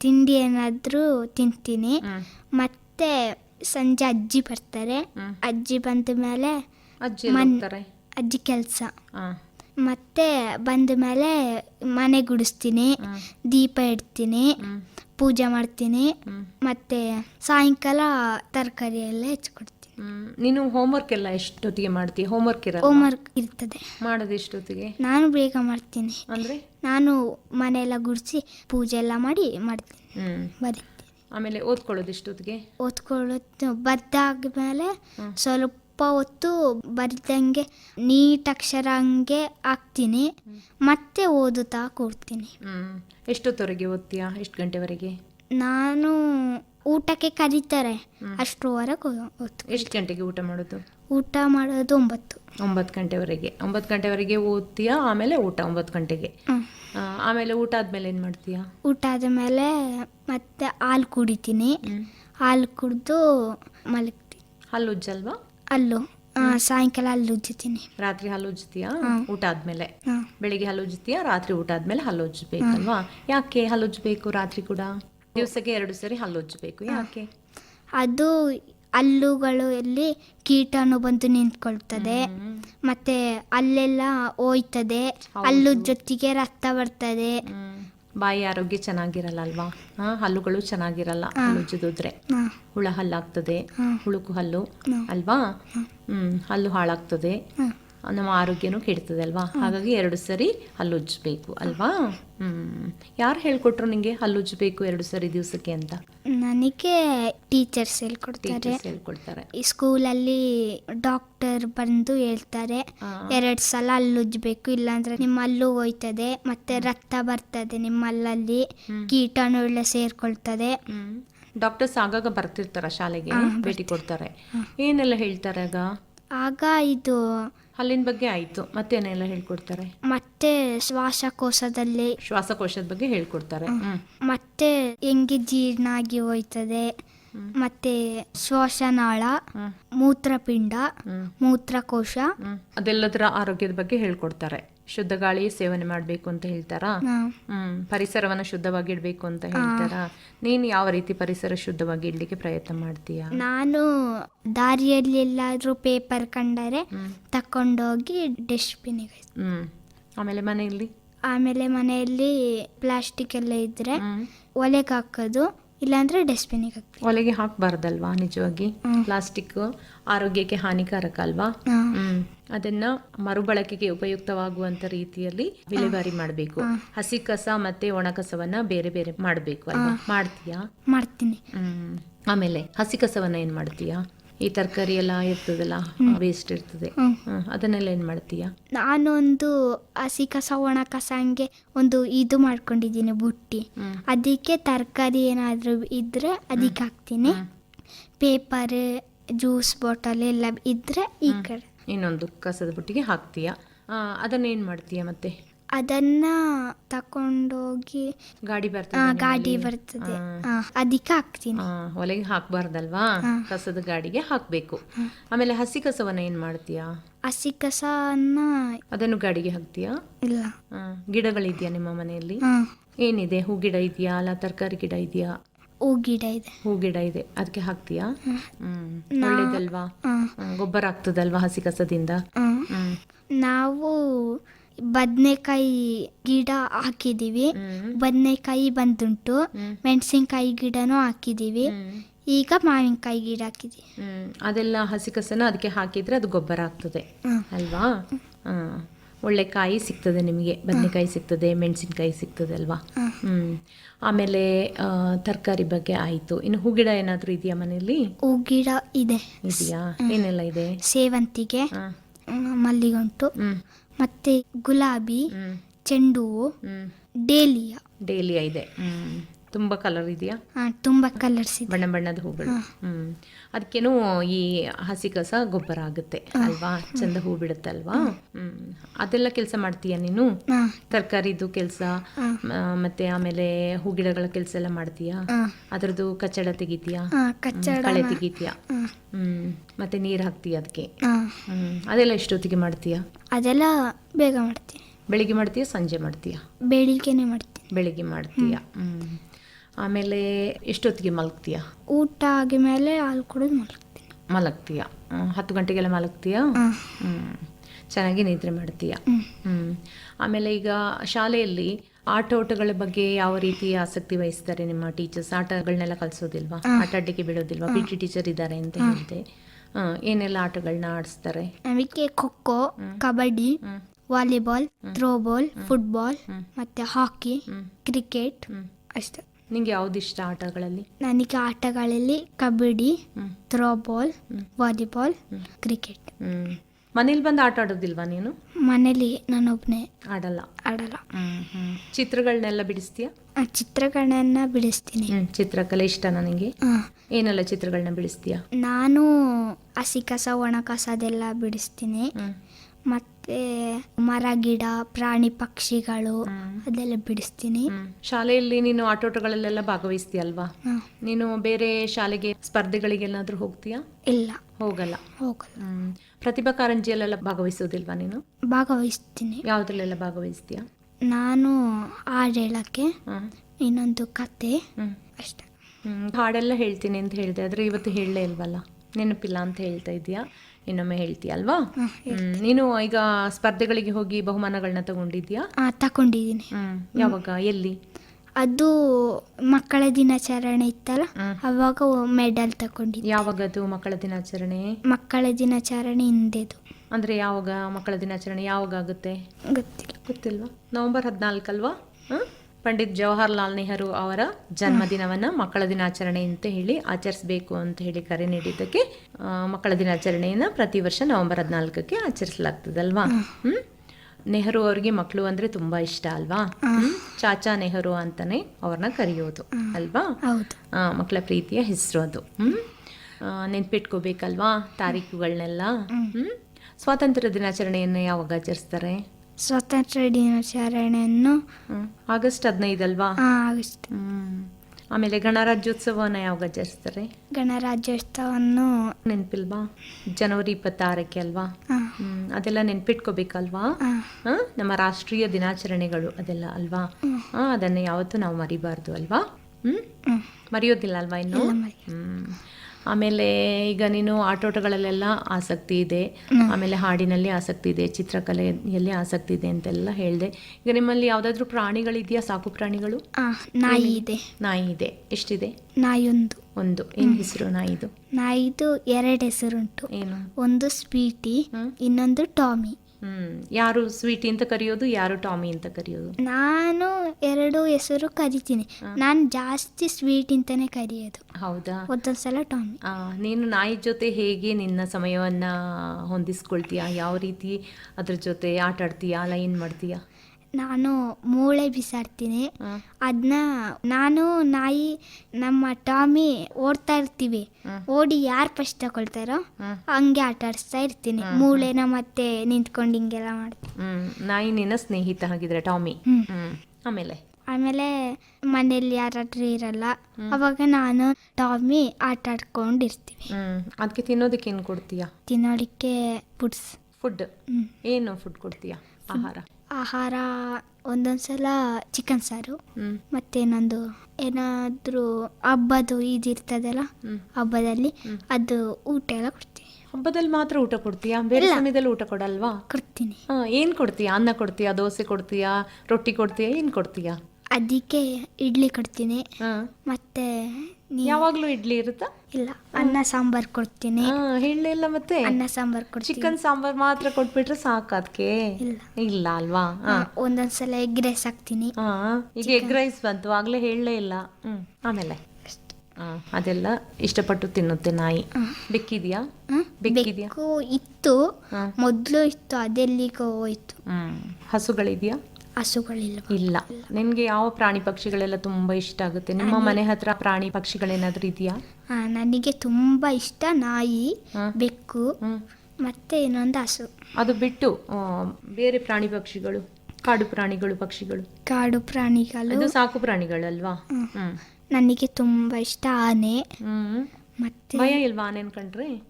ತಿಂಡಿ ಏನಾದರೂ ತಿಂತೀನಿ. ಮತ್ತೆ ಸಂಜೆ ಅಜ್ಜಿ ಬರ್ತಾರೆ. ಅಜ್ಜಿ ಬಂದ ಮೇಲೆ ಅಜ್ಜಿ ಕೆಲಸ. ಮತ್ತೆ ಬಂದ ಮೇಲೆ ಮನೆ ಗುಡಿಸ್ತೀನಿ ದೀಪ ಇಡ್ತೀನಿ. ಪೂಜೆ ಮಾಡ್ತೀನಿ. ಮತ್ತೆ ಸಾಯಂಕಾಲ ತರಕಾರಿ ಎಲ್ಲ ಹೆಚ್ಕೊಡ್ತೀನಿ ಹ್ಮ್. ನೀನು ಹೋಮ್ವರ್ಕ್ ಎಲ್ಲ ಎಷ್ಟೊತ್ತಿಗೆ ಮಾಡ್ತೀಯ? ಹೋಮ್ವರ್ಕ್ ಇರಲ್ಲ ಹೋಮ್ವರ್ಕ್ ಇರ್ತದೆ. ಮಾಡೋದು ಎಷ್ಟೊತ್ತಿಗೆ? ನಾನು ಬೇಗ ಮಾಡ್ತೀನಿ. ಅಂದ್ರೆ? ನಾನು ಮನೆಯೆಲ್ಲ ಗುಡಿಸಿ ಪೂಜೆ ಎಲ್ಲ ಮಾಡಿ ಮಾಡ್ತೀನಿ. ಹ್ಮ್. ಬರೀತೀನಿ. ಆಮೇಲೆ ಓದ್ಕೊಳ್ಳೋದು ಎಷ್ಟೊತ್ತಿಗೆ? ಓದ್ಕೊಳ್ಳೋದು ಬರ್ದಾದ್ಮೇಲೆ ಹ್ಮ್. ಸ್ವಲ್ಪ ಹೊತ್ತು ಬರ್ದಂಗೆ ನೀಟ್ ಅಕ್ಷರ ಹಂಗೆ ಹಾಕ್ತೀನಿ. ಮತ್ತೆ ಓದುತ್ತಾ ಕೂರ್ತೀನಿ ಹ್ಮ್. ಎಷ್ಟೊತ್ತವರೆಗೆ ಓದ್ತೀಯಾ? ಎಷ್ಟು ಗಂಟೆವರೆಗೆ? ನಾನು ಊಟಕ್ಕೆ ಕರೀತಾರೆ ಅಷ್ಟರವರೆಗೆ ಹೊತ್ತು ಎಷ್ಟು ಗಂಟೆಗೆ ಊಟ ಮಾಡೋದು? ಊಟ ಮಾಡೋದು ಒಂಬತ್ತು. ಒಂಬತ್ತು ಗಂಟೆವರೆಗೆ. ಒಂಬತ್ತು ಗಂಟೆವರೆಗೆ ಓದ್ತೀಯಾ? ಆಮೇಲೆ ಊಟ ಒಂಬತ್ತು ಗಂಟೆಗೆ. ಆ, ಆಮೇಲೆ ಊಟ ಆದ್ಮೇಲೆ ಏನು ಮಾಡ್ತೀಯ? ಊಟ ಆದಮೇಲೆ ಮತ್ತೆ ಹಾಲು ಕುಡಿತೀನಿ. ಹಾಲು ಕುಡಿದು ಮಲಗ್ತೀನಿ. ಹಾಲು ಉಜ್ಜಲ್ವಾ? ಅಲ್ಲೂ ಆ, ಸಾಯಂಕಾಲ ಅಲ್ಲಿ ಉಜ್ಜುತ್ತೀನಿ. ರಾತ್ರಿ ಹಾಲು ಉಜ್ಜುತ್ತೀಯ? ಊಟ ಆದ್ಮೇಲೆ. ಬೆಳಿಗ್ಗೆ ಹಲ್ಲು ಉಜ್ಜುತ್ತೀಯ? ರಾತ್ರಿ ಊಟ ಆದ್ಮೇಲೆ ಹಲ್ಲು ಉಜ್ಜಬೇಕಲ್ವಾ? ಯಾಕೆ ಹಾಲು ಉಜ್ಜಬೇಕು ರಾತ್ರಿ ಕೂಡ? ದಿವಸಕ್ಕೆ ಎರಡು ಸರಿ ಹಲ್ಲು ಉಜ್ಜಬೇಕು ಯಾಕೆ? ಅದು ಹಲ್ಲುಗಳು ಎಲ್ಲಿ ಕೀಟಾಣು ಬಂದು ನಿಂತ್ಕೊಳ್ತದೆ. ಮತ್ತೆ ಅಲ್ಲೆಲ್ಲ ಹೋಯ್ತದೆ. ಹಲ್ಲು ಜೊತೆಗೆ ರಕ್ತ ಬರ್ತದೆ. ಬಾಯಿ ಆರೋಗ್ಯ ಚೆನ್ನಾಗಿರಲ್ಲ ಅಲ್ವಾ ಹಾ ಹಲ್ಲುಗಳು ಚೆನ್ನಾಗಿರಲ್ಲ ಉಜ್ಜಿದ್ರೆ ಹುಳ ಹಲ್ಲಾಗ್ತದೆ. ಹುಳುಕು ಹಲ್ಲು ಅಲ್ವಾ? ಹ್ಮ್ ಹಲ್ಲು ಹಾಳಾಗ್ತದೆ. ನಮ್ಮ ಆರೋಗ್ಯನೂ ಕೆಡ್ತದೆ ಅಲ್ವಾ? ಹಾಗಾಗಿ ಎರಡು ಸರಿ ಹಲ್ಲುಜ್ಜಬೇಕು ಅಲ್ವಾ? ಹ್ಮ್. ಯಾರು ಹೇಳ್ಕೊಟ್ರು ನಿಂಗೆ ಹಲ್ಲುಜ್ಜಬೇಕು ಎರಡು ಸರಿ ದಿವಸಕ್ಕೆ ಅಂತ? ನನಗೆ ಟೀಚರ್ಸ್ ಹೇಳ್ಕೊಡ್ತಾರೆ. ಟೀಚರ್ಸ್ ಹೇಳ್ಕೊಡ್ತಾರೆ. ಈ ಸ್ಕೂಲಲ್ಲಿ ಡಾಕ್ಟರ್ ಬಂದು ಹೇಳ್ತಾರೆ. ಎರಡು ಸಲ ಹಲ್ಲುಜ್ಬೇಕು ಇಲ್ಲಾಂದ್ರೆ ನಿಮ್ಮ ಹಲ್ಲು ಹೋಯ್ತದೆ ಮತ್ತೆ ರಕ್ತ ಬರ್ತದೆ ನಿಮ್ಮ ಹಲ್ಲಲ್ಲಿ ಕೀಟಾಣು ಎಲ್ಲ ಸೇರ್ಕೊಳ್ತದೆ ಡಾಕ್ಟರ್ಸ್ ಆಗಾಗ ಬರ್ತಿರ್ತಾರ ಶಾಲೆಗೆ ಭೇಟಿ ಕೊಡ್ತಾರೆ. ಏನೆಲ್ಲ ಹೇಳ್ತಾರೆ ಆಗ? ಆಗ ಇದು ಹಲ್ಲಿನ ಬಗ್ಗೆ ಆಯ್ತು. ಮತ್ತೇನೆಲ್ಲ ಹೇಳ್ಕೊಡ್ತಾರೆ? ಮತ್ತೆ ಶ್ವಾಸಕೋಶದಲ್ಲಿ ಶ್ವಾಸಕೋಶದ ಬಗ್ಗೆ ಹೇಳ್ಕೊಡ್ತಾರೆ. ಹ್ಮ್. ಮತ್ತೆ ಹೆಂಗೆ ಜೀರ್ಣ ಆಗಿ ಹೋಯ್ತದೆ ಮತ್ತೆ ಶ್ವಾಸನಾಳ ಹ್ಮ್. ಮೂತ್ರಪಿಂಡ ಹ್ಮ್. ಮೂತ್ರಕೋಶ. ಹ್ಮ್. ಅದೆಲ್ಲದರ ಆರೋಗ್ಯದ ಬಗ್ಗೆ ಹೇಳ್ಕೊಡ್ತಾರೆ. ಶುದ್ಧ ಗಾಳಿ ಸೇವನೆ ಮಾಡಬೇಕು ಅಂತ ಹೇಳ್ತಾರಾ? ಹ್ಮ್ ಪರಿಸರವನ್ನ ಶುದ್ಧವಾಗಿ ಇಡಬೇಕು ಅಂತ ಹೇಳ್ತಾರಾ? ನೀನ್ ಯಾವ ರೀತಿ ಪರಿಸರ ಶುದ್ಧವಾಗಿ ಇಡ್ಲಿಕ್ಕೆ ಪ್ರಯತ್ನ ಮಾಡ್ತೀಯಾ? ನಾನು ದಾರಿಯಲ್ಲಿ ಎಲ್ಲಾದ್ರೂ ಪೇಪರ್ ಕಂಡರೆ ತಕೊಂಡೋಗಿ ಡಸ್ಟ್ಬಿನ್ನಿಗೆ ಹ್ಮ್. ಆಮೇಲೆ ಮನೆಯಲ್ಲಿ? ಆಮೇಲೆ ಮನೆಯಲ್ಲಿ ಪ್ಲಾಸ್ಟಿಕ್ ಎಲ್ಲ ಇದ್ರೆ ಒಲೆಗೆ ಹಾಕೋದು ಇಲ್ಲಾಂದ್ರೆ ಡಸ್ಟ್ಬಿನ್ ಒಲೆಗೆ ಹಾಕಬಾರ್ದಲ್ವಾ ನಿಜವಾಗಿ? ಪ್ಲಾಸ್ಟಿಕ್ ಆರೋಗ್ಯಕ್ಕೆ ಹಾನಿಕಾರಕ ಅಲ್ವಾ? ಹ್ಮ್. ಅದನ್ನ ಮರುಬಳಕೆಗೆ ಉಪಯುಕ್ತವಾಗುವಂತ ರೀತಿಯಲ್ಲಿ ವಿಲೇವಾರಿ ಮಾಡಬೇಕು. ಹಸಿ ಕಸ ಮತ್ತೆ ಒಣ ಕಸವನ್ನ ಬೇರೆ ಬೇರೆ ಮಾಡಬೇಕು ಅಲ್ವಾ? ಮಾಡ್ತೀಯಾ? ಮಾಡ್ತೀನಿ. ಹ್ಮ್. ಆಮೇಲೆ ಹಸಿ ಕಸವನ್ನ ಏನ್ ಮಾಡ್ತೀಯಾ? ಈ ತರಕಾರಿ ಎಲ್ಲ ಇರ್ತದಲ್ಲ ವೇಸ್ಟ್ ಇರ್ತದೆ. ಅದನ್ನೆಲ್ಲ ಏನ್ ಮಾಡ್ತೀಯಾ? ನಾನೊಂದು ಹಸಿ ಕಸ ಒಣ ಕಸ ಹಂಗೆ ಒಂದು ಇದು ಮಾಡ್ಕೊಂಡಿದ್ದೀನಿ ಬುಟ್ಟಿ. ಅದಕ್ಕೆ ತರಕಾರಿ ಏನಾದರೂ ಇದ್ರೆ ಅದಕ್ಕೆ ಹಾಕ್ತೀನಿ. ಪೇಪರ್ ಜ್ಯೂಸ್ ಬಾಟಲ್ ಎಲ್ಲ ಇದ್ರೆ ಈ ಕಡೆ. ಇನ್ನೊಂದು ಕಸದ ಬುಟ್ಟಿಗೆ ಹಾಕ್ತೀಯ? ಏನ್ ಮಾಡ್ತೀಯ ಮತ್ತೆ? ಅದನ್ನ ತಕೊಂಡೋಗಿ ಗಾಡಿ ಬರ್ತದೆ ಗಾಡಿ? ಬರ್ತದೆ. ಅದಕ್ಕೆ ಹಾಕ್ತೀನಿ. ಒಲೆಗೆ ಹಾಕ್ಬಾರ್ದಲ್ವಾ? ಕಸದ ಗಾಡಿಗೆ ಹಾಕ್ಬೇಕು. ಆಮೇಲೆ ಹಸಿ ಕಸವನ್ನ ಏನ್ ಮಾಡ್ತೀಯ? ಹಸಿ ಕಸನ ಅದನ್ನು ಗಾಡಿಗೆ ಹಾಕ್ತೀಯಾ? ಇಲ್ಲ. ಗಿಡಗಳಿದ್ಯಾ ನಿಮ್ಮ ಮನೆಯಲ್ಲಿ? ಏನಿದೆ? ಹೂ ಗಿಡ ಇದೆಯಾ? ಅಲ್ಲ ತರಕಾರಿ ಗಿಡ ಇದೆಯಾ? ಹೂ ಗಿಡ ಇದೆ. ಹೂ ಗಿಡ ಇದೆ. ಅದಕ್ಕೆ ಹಾಕ್ತೀಯಾ? ಹ್ಮ್. ಒಳ್ಳೇದಲ್ವಾ? ಹ್ಮ್, ಗೊಬ್ಬರ ಆಗ್ತದಲ್ವಾ ಹಸಿ ಕಸದಿಂದ? ಹ್ಮ್. ನಾವು ಬದನೆಕಾಯಿ ಗಿಡ ಹಾಕಿದ್ದೀವಿ. ಹ್ಮ್. ಬದನೆಕಾಯಿ ಬಂದುಂಟು. ಮೆಣಸಿನಕಾಯಿ ಮೆಣಸಿನ್ಕಾಯಿ ಗಿಡನೂ ಹಾಕಿದ್ದೀವಿ. ಹ್ಮ್. ಈಗ ಮಾವಿನಕಾಯಿ ಗಿಡ ಹಾಕಿದ್ದೀವಿ. ಹ್ಮ್. ಅದೆಲ್ಲ ಹಸಿ ಕಸನ ಅದಕ್ಕೆ ಹಾಕಿದ್ರೆ ಅದು ಗೊಬ್ಬರ ಆಗ್ತದೆ. ಹ್ಮ್. ಅಲ್ವಾ? ಹ್ಮ್. ಒಳ್ಳೆ ಕಾಯಿ ಸಿಗ್ತದೆ ನಿಮಗೆ ಬದನೆಕಾಯಿ ಸಿಗ್ತದೆ ಮೆಣಸಿನ್ಕಾಯಿ ಸಿಗ್ತದೆ ಅಲ್ವಾ? ಹ್ಮ್. ಆಮೇಲೆ ತರಕಾರಿ ಬಗ್ಗೆ ಆಯ್ತು. ಇನ್ನು ಹೂ ಗಿಡ ಏನಾದ್ರೂ ಇದೆಯಾ ಮನೆಯಲ್ಲಿ? ಹೂ ಗಿಡ ಇದೆ. ಇದೆಯಾ? ಏನೆಲ್ಲ ಇದೆ? ಸೇವಂತಿಗೆ ಮಲ್ಲಿಗೆ ಮಲ್ಲಿಗಂಟು ಮತ್ತೆ ಗುಲಾಬಿ ಚೆಂಡು ಹೂವು ಡೇಲಿಯಾ. ಡೇಲಿಯಾ ಇದೆ. ಹ್ಮ್. ತುಂಬಾ ಕಲರ್ ಇದೆಯಾ? ತುಂಬಾ ತುಂಬ ಕಲರ್ಸ್ ಇದೆ. ಬಣ್ಣ ಬಣ್ಣದ ಹೂಗಳು. ಹ್ಮ್. ಅದಕ್ಕೇನು ಈ ಹಸಿ ಕಸ ಗೊಬ್ಬರ ಆಗುತ್ತೆ ಅಲ್ವಾ? ಚಂದ ಹೂ ಬಿಡುತ್ತಲ್ವಾ? ಹ್ಮ್. ಅದೆಲ್ಲ ಕೆಲಸ ಮಾಡ್ತೀಯ ನೀನು? ಹಾಂ. ತರಕಾರಿದು ಕೆಲಸ ಮತ್ತೆ ಆಮೇಲೆ ಹೂ ಗಿಡಗಳ ಕೆಲಸ ಎಲ್ಲ ಮಾಡ್ತೀಯಾ? ಅದರದ್ದು ಕಚ್ಚಡ ತೆಗಿತೀಯಾ? ಹಾಂ ಹ್ಮ್, ಕಚ್ಚಡ ಕಳೆ ತೆಗಿತೀಯಾ? ಹ್ಮ್. ಮತ್ತೆ ನೀರು ಹಾಕ್ತೀಯ ಅದಕ್ಕೆ ಹಾಂ. ಹ್ಮ್. ಅದೆಲ್ಲ ಎಷ್ಟೊತ್ತಿಗೆ ಮಾಡ್ತೀಯಾ? ಅದೆಲ್ಲ ಬೇಗ ಮಾಡ್ತೀನಿ. ಬೆಳಿಗ್ಗೆ ಮಾಡ್ತೀಯಾ ಸಂಜೆ ಮಾಡ್ತೀಯಾ? ಬೆಳಿಗ್ಗೆನೆ ಮಾಡ್ತೀನಿ. ಬೆಳಿಗ್ಗೆ ಮಾಡ್ತೀಯಾ? ಹ್ಮ್. ಆಮೇಲೆ ಎಷ್ಟೊತ್ತಿಗೆ ಮಲಗ್ತೀಯ? ಊಟ ಆಗಿದ್ಮೇಲೆ ಹಾಲು ಕುಡಿದು ಮಲಗ್ತೀನಿ. ಮಲಗ್ತೀಯ? ಹತ್ತು ಗಂಟೆಗೆಲ್ಲ ಮಲಗ್ತೀಯ? ಹ್ಞೂ ಚೆನ್ನಾಗಿ ನಿದ್ರೆ ಮಾಡ್ತೀಯ. ಹ್ಮ್. ಆಮೇಲೆ ಈಗ ಶಾಲೆಯಲ್ಲಿ ಆಟೋಟಗಳ ಬಗ್ಗೆ ಯಾವ ರೀತಿ ಆಸಕ್ತಿ ವಹಿಸ್ತಾರೆ ನಿಮ್ಮ ಟೀಚರ್ಸ್? ಆಟಗಳನ್ನೆಲ್ಲ ಕಲಿಸೋದಿಲ್ವಾ? ಆಟ ಆಡಲಿಕ್ಕೆ ಬಿಡೋದಿಲ್ವಾ? ಪಿ ಟಿ ಟೀಚರ್ ಇದ್ದಾರೆ ಅಂತ ಹೇಳಿದೆ ಏನೆಲ್ಲ ಆಟಗಳನ್ನ ಆಡಿಸ್ತಾರೆ? ನಮಗೆ kho kho kabaddi volleyball throwball football ಮತ್ತೆ ಹಾಕಿ ಕ್ರಿಕೆಟ್. ಅಷ್ಟೇ. ನಿಂಗೆ ಯಾವ್ದು ಇಷ್ಟ ಆಟಗಳಲ್ಲಿ? ನನಗೆ ಆಟಗಳಲ್ಲಿ ಕಬಡ್ಡಿ. Throwball volleyball cricket. ಮನೇಲಿ ಬಂದು ಆಟ ಆಡೋದಿಲ್ವಾ ನೀನು? ಮನೇಲಿ ನಾನೊಬ್ನೇ ಆಡಲ್ಲ. ಆಡಲ್ಲ. ಚಿತ್ರಗಳನ್ನೆಲ್ಲ ಬಿಡಿಸ್ತೀಯ? ಚಿತ್ರಗಳನ್ನ ಬಿಡಿಸ್ತೀನಿ. ಚಿತ್ರಕಲೆ ಇಷ್ಟ ನನಗೆ ಏನೆಲ್ಲ ಚಿತ್ರಗಳನ್ನ ಬಿಡಿಸ್ತೀಯ? ನಾನು ಹಸಿ ಕಸ ಒಣ ಕಸ ಅದೆಲ್ಲ ಬಿಡಿಸ್ತೀನಿ. ಹ್ಮ್. ಮತ್ತೆ ಮರ ಗಿಡ ಪ್ರಾಣಿ ಪಕ್ಷಿಗಳು. ಅದೆಲ್ಲ ಬಿಡಿಸ್ತೀನಿ. ಶಾಲೆಯಲ್ಲಿ ನೀನು ಆಟೋಟಗಳಲ್ಲೆಲ್ಲ ಭಾಗವಹಿಸ್ತೀಯಲ್ವಾ? ನೀನು ಬೇರೆ ಶಾಲೆಗೆ ಸ್ಪರ್ಧೆಗಳಿಗೆಲ್ಲಾದ್ರೂ ಹೋಗ್ತೀಯಾ? ಇಲ್ಲ. ಹೋಗಲ್ಲ. ಹೋಗಲ್ಲ. ಪ್ರತಿಭಾ ಕಾರಂಜಿಯಲ್ಲೆಲ್ಲ ಭಾಗವಹಿಸೋದಿಲ್ವಾ ನೀನು? ಭಾಗವಹಿಸ್ತೀನಿ. ಯಾವ್ದ್ರಲ್ಲೆಲ್ಲ ಭಾಗವಹಿಸ್ತೀಯಾ? ನಾನು ಹಾಡು ಹೇಳಕ್ಕೆ. ಇನ್ನೊಂದು ಕತೆ. ಅಷ್ಟೆ. ಹ್ಮ್. ಹಾಡೆಲ್ಲ ಹೇಳ್ತೀನಿ ಅಂತ ಹೇಳಿದೆ ಆದ್ರೆ ಇವತ್ತು ಹೇಳಲೇ ಇಲ್ವಲ್ಲ? ನೆನಪಿಲ್ಲ ಅಂತ ಹೇಳ್ತಾ ಇದೀಯಾ? ಇನ್ನೊಮ್ಮೆ ಹೇಳ್ತೀಯ ಅಲ್ವಾ? ನೀನು ಈಗ ಸ್ಪರ್ಧೆಗಳಿಗೆ ಹೋಗಿ ಬಹುಮಾನಗಳನ್ನ ತಗೊಂಡಿದ್ಯಾ? ಆ, ತಕೊಂಡಿದ್ದೀನಿ. ಯಾವಾಗ ಎಲ್ಲಿ? ಅದು ಮಕ್ಕಳ ದಿನಾಚರಣೆ ಇತ್ತಲ್ಲ. ಅವಾಗ ಮೆಡಲ್ ಯಾವಾಗ ಅದು ಮಕ್ಕಳ ದಿನಾಚರಣೆ? ಮಕ್ಕಳ ದಿನಾಚರಣೆ ಹಿಂದೆದು. ಅಂದ್ರೆ ಯಾವಾಗ ಮಕ್ಕಳ ದಿನಾಚರಣೆ ಯಾವಾಗ ಆಗುತ್ತೆ? ಗೊತ್ತಿಲ್ಲ. ಗೊತ್ತಿಲ್ವಾ? ನವೆಂಬರ್ ಹದಿನಾಲ್ಕಲ್ವಾ? ಪಂಡಿತ್ ಜವಾಹರ್ಲಾಲ್ ನೆಹರು ಅವರ ಜನ್ಮದಿನವನ್ನ ಮಕ್ಕಳ ದಿನಾಚರಣೆ ಅಂತ ಹೇಳಿ ಆಚರಿಸಬೇಕು ಅಂತ ಹೇಳಿ ಕರೆ ನೀಡಿದ್ದಕ್ಕೆ ಮಕ್ಕಳ ದಿನಾಚರಣೆಯನ್ನ ಪ್ರತಿ ವರ್ಷ ನವೆಂಬರ್ ಹದಿನಾಲ್ಕಕ್ಕೆ ಆಚರಿಸಲಾಗ್ತದಲ್ವಾ? ಹ್ಮ್. ನೆಹರು ಅವರಿಗೆ ಮಕ್ಕಳು ಅಂದ್ರೆ ತುಂಬಾ ಇಷ್ಟ ಅಲ್ವಾ? ಚಾಚಾ ನೆಹರು ಅಂತಾನೆ ಅವ್ರನ್ನ ಕರೆಯೋದು ಅಲ್ವಾ? ಮಕ್ಕಳ ಪ್ರೀತಿಯ ಹೆಸರು ಅದು. ಹ್ಮ್. ನೆನ್ಪಿಟ್ಕೋಬೇಕಲ್ವಾ ತಾರೀಕುಗಳನ್ನೆಲ್ಲ? ಹ್ಮ್. ಸ್ವಾತಂತ್ರ್ಯ ದಿನಾಚರಣೆಯನ್ನು ಯಾವಾಗ ಆಚರಿಸ್ತಾರೆ? ಸ್ವಾತಂತ್ರ್ಯ ದಿನಾಚರಣೆಯನ್ನು ಆಗಸ್ಟ್ ಹದಿನೈದಲ್ವಾ? ಆಗಸ್ಟ್. ಹ್ಮ್. ಆಮೇಲೆ ಗಣರಾಜ್ಯೋತ್ಸವನ ಯಾವಾಗ ಆಚರಿಸ್ತಾರೆ? ಗಣರಾಜ್ಯೋತ್ಸವವನ್ನು ನೆನಪಿಲ್ವಾ? ಜನವರಿ ಇಪ್ಪತ್ತಾರಕ್ಕೆ ಅಲ್ವಾ? ಹ್ಮ್. ಅದೆಲ್ಲ ನೆನ್ಪಿಟ್ಕೋಬೇಕಲ್ವಾ? ಆ, ನಮ್ಮ ರಾಷ್ಟ್ರೀಯ ದಿನಾಚರಣೆಗಳು ಅದೆಲ್ಲ ಅಲ್ವಾ? ಹಾ, ಅದನ್ನ ಯಾವತ್ತೂ ನಾವು ಮರಿಬಾರ್ದು ಅಲ್ವಾ? ಹ್ಮ್. ಮರೆಯೋದಿಲ್ಲ ಅಲ್ವಾ ಇನ್ನು? ಹ್ಮ್. ಆಮೇಲೆ ಈಗ ನೀನು ಆಟೋಟಗಳಲ್ಲೆಲ್ಲ ಆಸಕ್ತಿ ಇದೆ. ಆಮೇಲೆ ಹಾಡಿನಲ್ಲಿ ಆಸಕ್ತಿ ಇದೆ ಚಿತ್ರಕಲೆಯಲ್ಲಿ ಆಸಕ್ತಿ ಇದೆ ಅಂತೆಲ್ಲ ಹೇಳಿದೆ. ಈಗ ನಿಮ್ಮಲ್ಲಿ ಯಾವುದಾದ್ರೂ ಪ್ರಾಣಿಗಳಿದೆಯಾ ಸಾಕು ಪ್ರಾಣಿಗಳು? ನಾಯಿ ಇದೆ. ನಾಯಿ ಇದೆ. ಎಷ್ಟಿದೆ? ನಾಯಿಯೊಂದು ಒಂದು. ಏನು ಹೆಸರು ನಾಯಿದು? ನಾಯಿದು ಎರಡು ಹೆಸರುಂಟು. ಏನು? ಒಂದು ಸ್ವೀಟಿ ಇನ್ನೊಂದು ಟಾಮಿ. ಹ್ಮ್. ಯಾರು ಸ್ವೀಟಿ ಅಂತ ಕರೆಯೋದು ಯಾರು ಟಾಮಿ ಅಂತ ಕರೆಯೋದು? ನಾನು ಎರಡು ಹೆಸರು ಕರಿತೀನಿ. ನಾನು ಜಾಸ್ತಿ ಸ್ವೀಟ್ ಅಂತಾನೆ ಕರೆಯೋದು. ಹೌದಾ? ಒಂದೊಂದ್ಸಲ ಟಾಮಿ. ಆ, ನೀನು ನಾಯಿ ಜೊತೆ ಹೇಗೆ ನಿನ್ನ ಸಮಯವನ್ನ ಹೊಂದಿಸ್ಕೊಳ್ತೀಯಾ? ಯಾವ ರೀತಿ ಅದ್ರ ಜೊತೆ ಆಟ ಆಡ್ತೀಯಾ ಅಲ್ಲ ಏನು ಮಾಡ್ತೀಯಾ? ನಾನು ಮೂಳೆ ಬಿಸಾಡ್ತೀನಿ. ಅದನ್ನ ನಾನು ನಾಯಿ ನಮ್ಮ ಟಾಮಿ ಓಡ್ತಾ ಇರ್ತೀವಿ. ಓಡಿ ಯಾರು ಫಸ್ಟ್ ತಗೊಳ್ತಾರೋ. ಹಂಗೆ ಆಟ ಆಡಿಸ್ತಾ ಇರ್ತೀನಿ. ಮೂಳೆನ ಮತ್ತೆ ನಿಂತ್ಕೊಂಡು ಹಿಂಗೆಲ್ಲ ಮಾಡ್ತೀನಿ. ನಾಯಿ ನಿನ್ನ ಸ್ನೇಹಿತ ಹಾಗಿದ್ರೆ ಟಾಮಿ. ಆಮೇಲೆ? ಆಮೇಲೆ ಮನೇಲಿ ಯಾರಾದ್ರೂ ಇರಲ್ಲ. ಅವಾಗ ನಾನು ಟಾಮಿ ಆಟ ಆಡ್ಕೊಂಡಿರ್ತೀವಿ. ಅದಕ್ಕೆ ತಿನ್ನೋದಕ್ಕೆ ಏನು ಕೊಡ್ತೀಯಾ? ತಿನ್ನೋದಕ್ಕೆ ಫುಡ್ಸ್ ಫುಡ್. ಏನು ಫುಡ್ ಕೊಡ್ತೀಯಾ? ಆಹಾರ? ಆಹಾರ ಒಂದೊಂದ್ಸಲ ಚಿಕನ್ ಸಾರು ಹ್ಮ್. ಮತ್ತೇನೊಂದು ಏನಾದರೂ ಹಬ್ಬದು ಇದಿರ್ತದಲ್ಲ. ಹಬ್ಬದಲ್ಲಿ ಅದು ಊಟ ಎಲ್ಲ ಕೊಡ್ತೀನಿ. ಹಬ್ಬದಲ್ಲಿ ಮಾತ್ರ ಊಟ ಕೊಡ್ತೀಯಾ? ಬೇರೆ ಇಲ್ಲ. ಸಮಯದಲ್ಲಿ ಊಟ ಕೊಡಲ್ವಾ? ಕೊಡ್ತೀನಿ. ಹಾ ಏನ್ ಕೊಡ್ತೀಯಾ? ಅನ್ನ ಕೊಡ್ತೀಯಾ? ದೋಸೆ ಕೊಡ್ತೀಯಾ? ರೊಟ್ಟಿ ಕೊಡ್ತೀಯಾ? ಏನ್ ಕೊಡ್ತೀಯಾ? ಅದಕ್ಕೆ ಇಡ್ಲಿ ಕೊಡ್ತೀನಿ. ಹಾ. ಮತ್ತೆ ಯಾವಾಗ್ಲೂ ಇಡ್ಲಿ ಇರುತ್ತಾ? ಇಲ್ಲ ಅನ್ನ ಸಾಂಬಾರ್ ಕೊಡ್ತೀನಿ. ಹಾ ಹೇಳಲೇ ಇಲ್ಲ ಮತ್ತೆ? ಅನ್ನ ಸಾಂಬಾರ್ ಕೊಡ್ತೀನಿ. ಚಿಕನ್ ಸಾಂಬಾರ್ ಮಾತ್ರ ಕೊಟ್ಬಿಟ್ರೆ ಸಾಕು ಅದಕ್ಕೆ ಇಲ್ಲ. ಇಲ್ಲ ಅಲ್ವಾ? ಒಂದೊಂದ್ಸಲ ಎಗ್ ರೈಸ್ ಹಾಕ್ತೀನಿ. ಈಗ ಎಗ್ ರೈಸ್ ಬಂತು ಆಗ್ಲೇ ಹೇಳಲೇ ಇಲ್ಲ. ಹ್ಮ್ ಆಮೇಲೆ? ಆ, ಅದೆಲ್ಲ ಇಷ್ಟಪಟ್ಟು ತಿನ್ನುತ್ತೆ ನಾಯಿ. ಬೆಕ್ಕಿದ್ಯಾ? ಬೆಕ್ಕಿದ್ಯಾ? ಬೆಕ್ಕು ಇತ್ತು. ಮೊದ್ಲು ಇತ್ತು ಅದೆಲ್ಲಿಗೆ ಹೋಯ್ತು. ಹ್ಮ್ ಹಸುಗಳಿದ್ಯಾ? ಹಸುಗಳಿಲ್ಲ ಇಲ್ಲ. ನಿನ್ಗೆ ಯಾವ ಪ್ರಾಣಿ ಪಕ್ಷಿಗಳೆಲ್ಲ ತುಂಬಾ ಇಷ್ಟ ಆಗುತ್ತೆ? ನಿಮ್ಮ ಮನೆ ಹತ್ರ ಪ್ರಾಣಿ ಪಕ್ಷಿಗಳೇನಾದ್ರೂ ಇದೆಯಾ? ಆ, ನನಗೆ ತುಂಬಾ ಇಷ್ಟ ನಾಯಿ ಹಾ. ಬೆಕ್ಕು ಹ್ಮ್ ಮತ್ತೆ ಇನ್ನೊಂದು ಹಸು. ಅದು ಬಿಟ್ಟು ಆ, ಬೇರೆ ಪ್ರಾಣಿ ಪಕ್ಷಿಗಳು ಕಾಡು ಪ್ರಾಣಿಗಳು ಪಕ್ಷಿಗಳು? ಕಾಡು ಪ್ರಾಣಿಗಳು. ಅದು ಸಾಕು ಪ್ರಾಣಿಗಳಲ್ವಾ? ಹ್ಮ್. ನನಗೆ ತುಂಬಾ ಇಷ್ಟ ಆನೆ. ಹ್ಮ್. ಮತ್ತೆ ಭಯ ಇಲ್ವಾ ಆನೆ ಕಂಡ್ರೆ?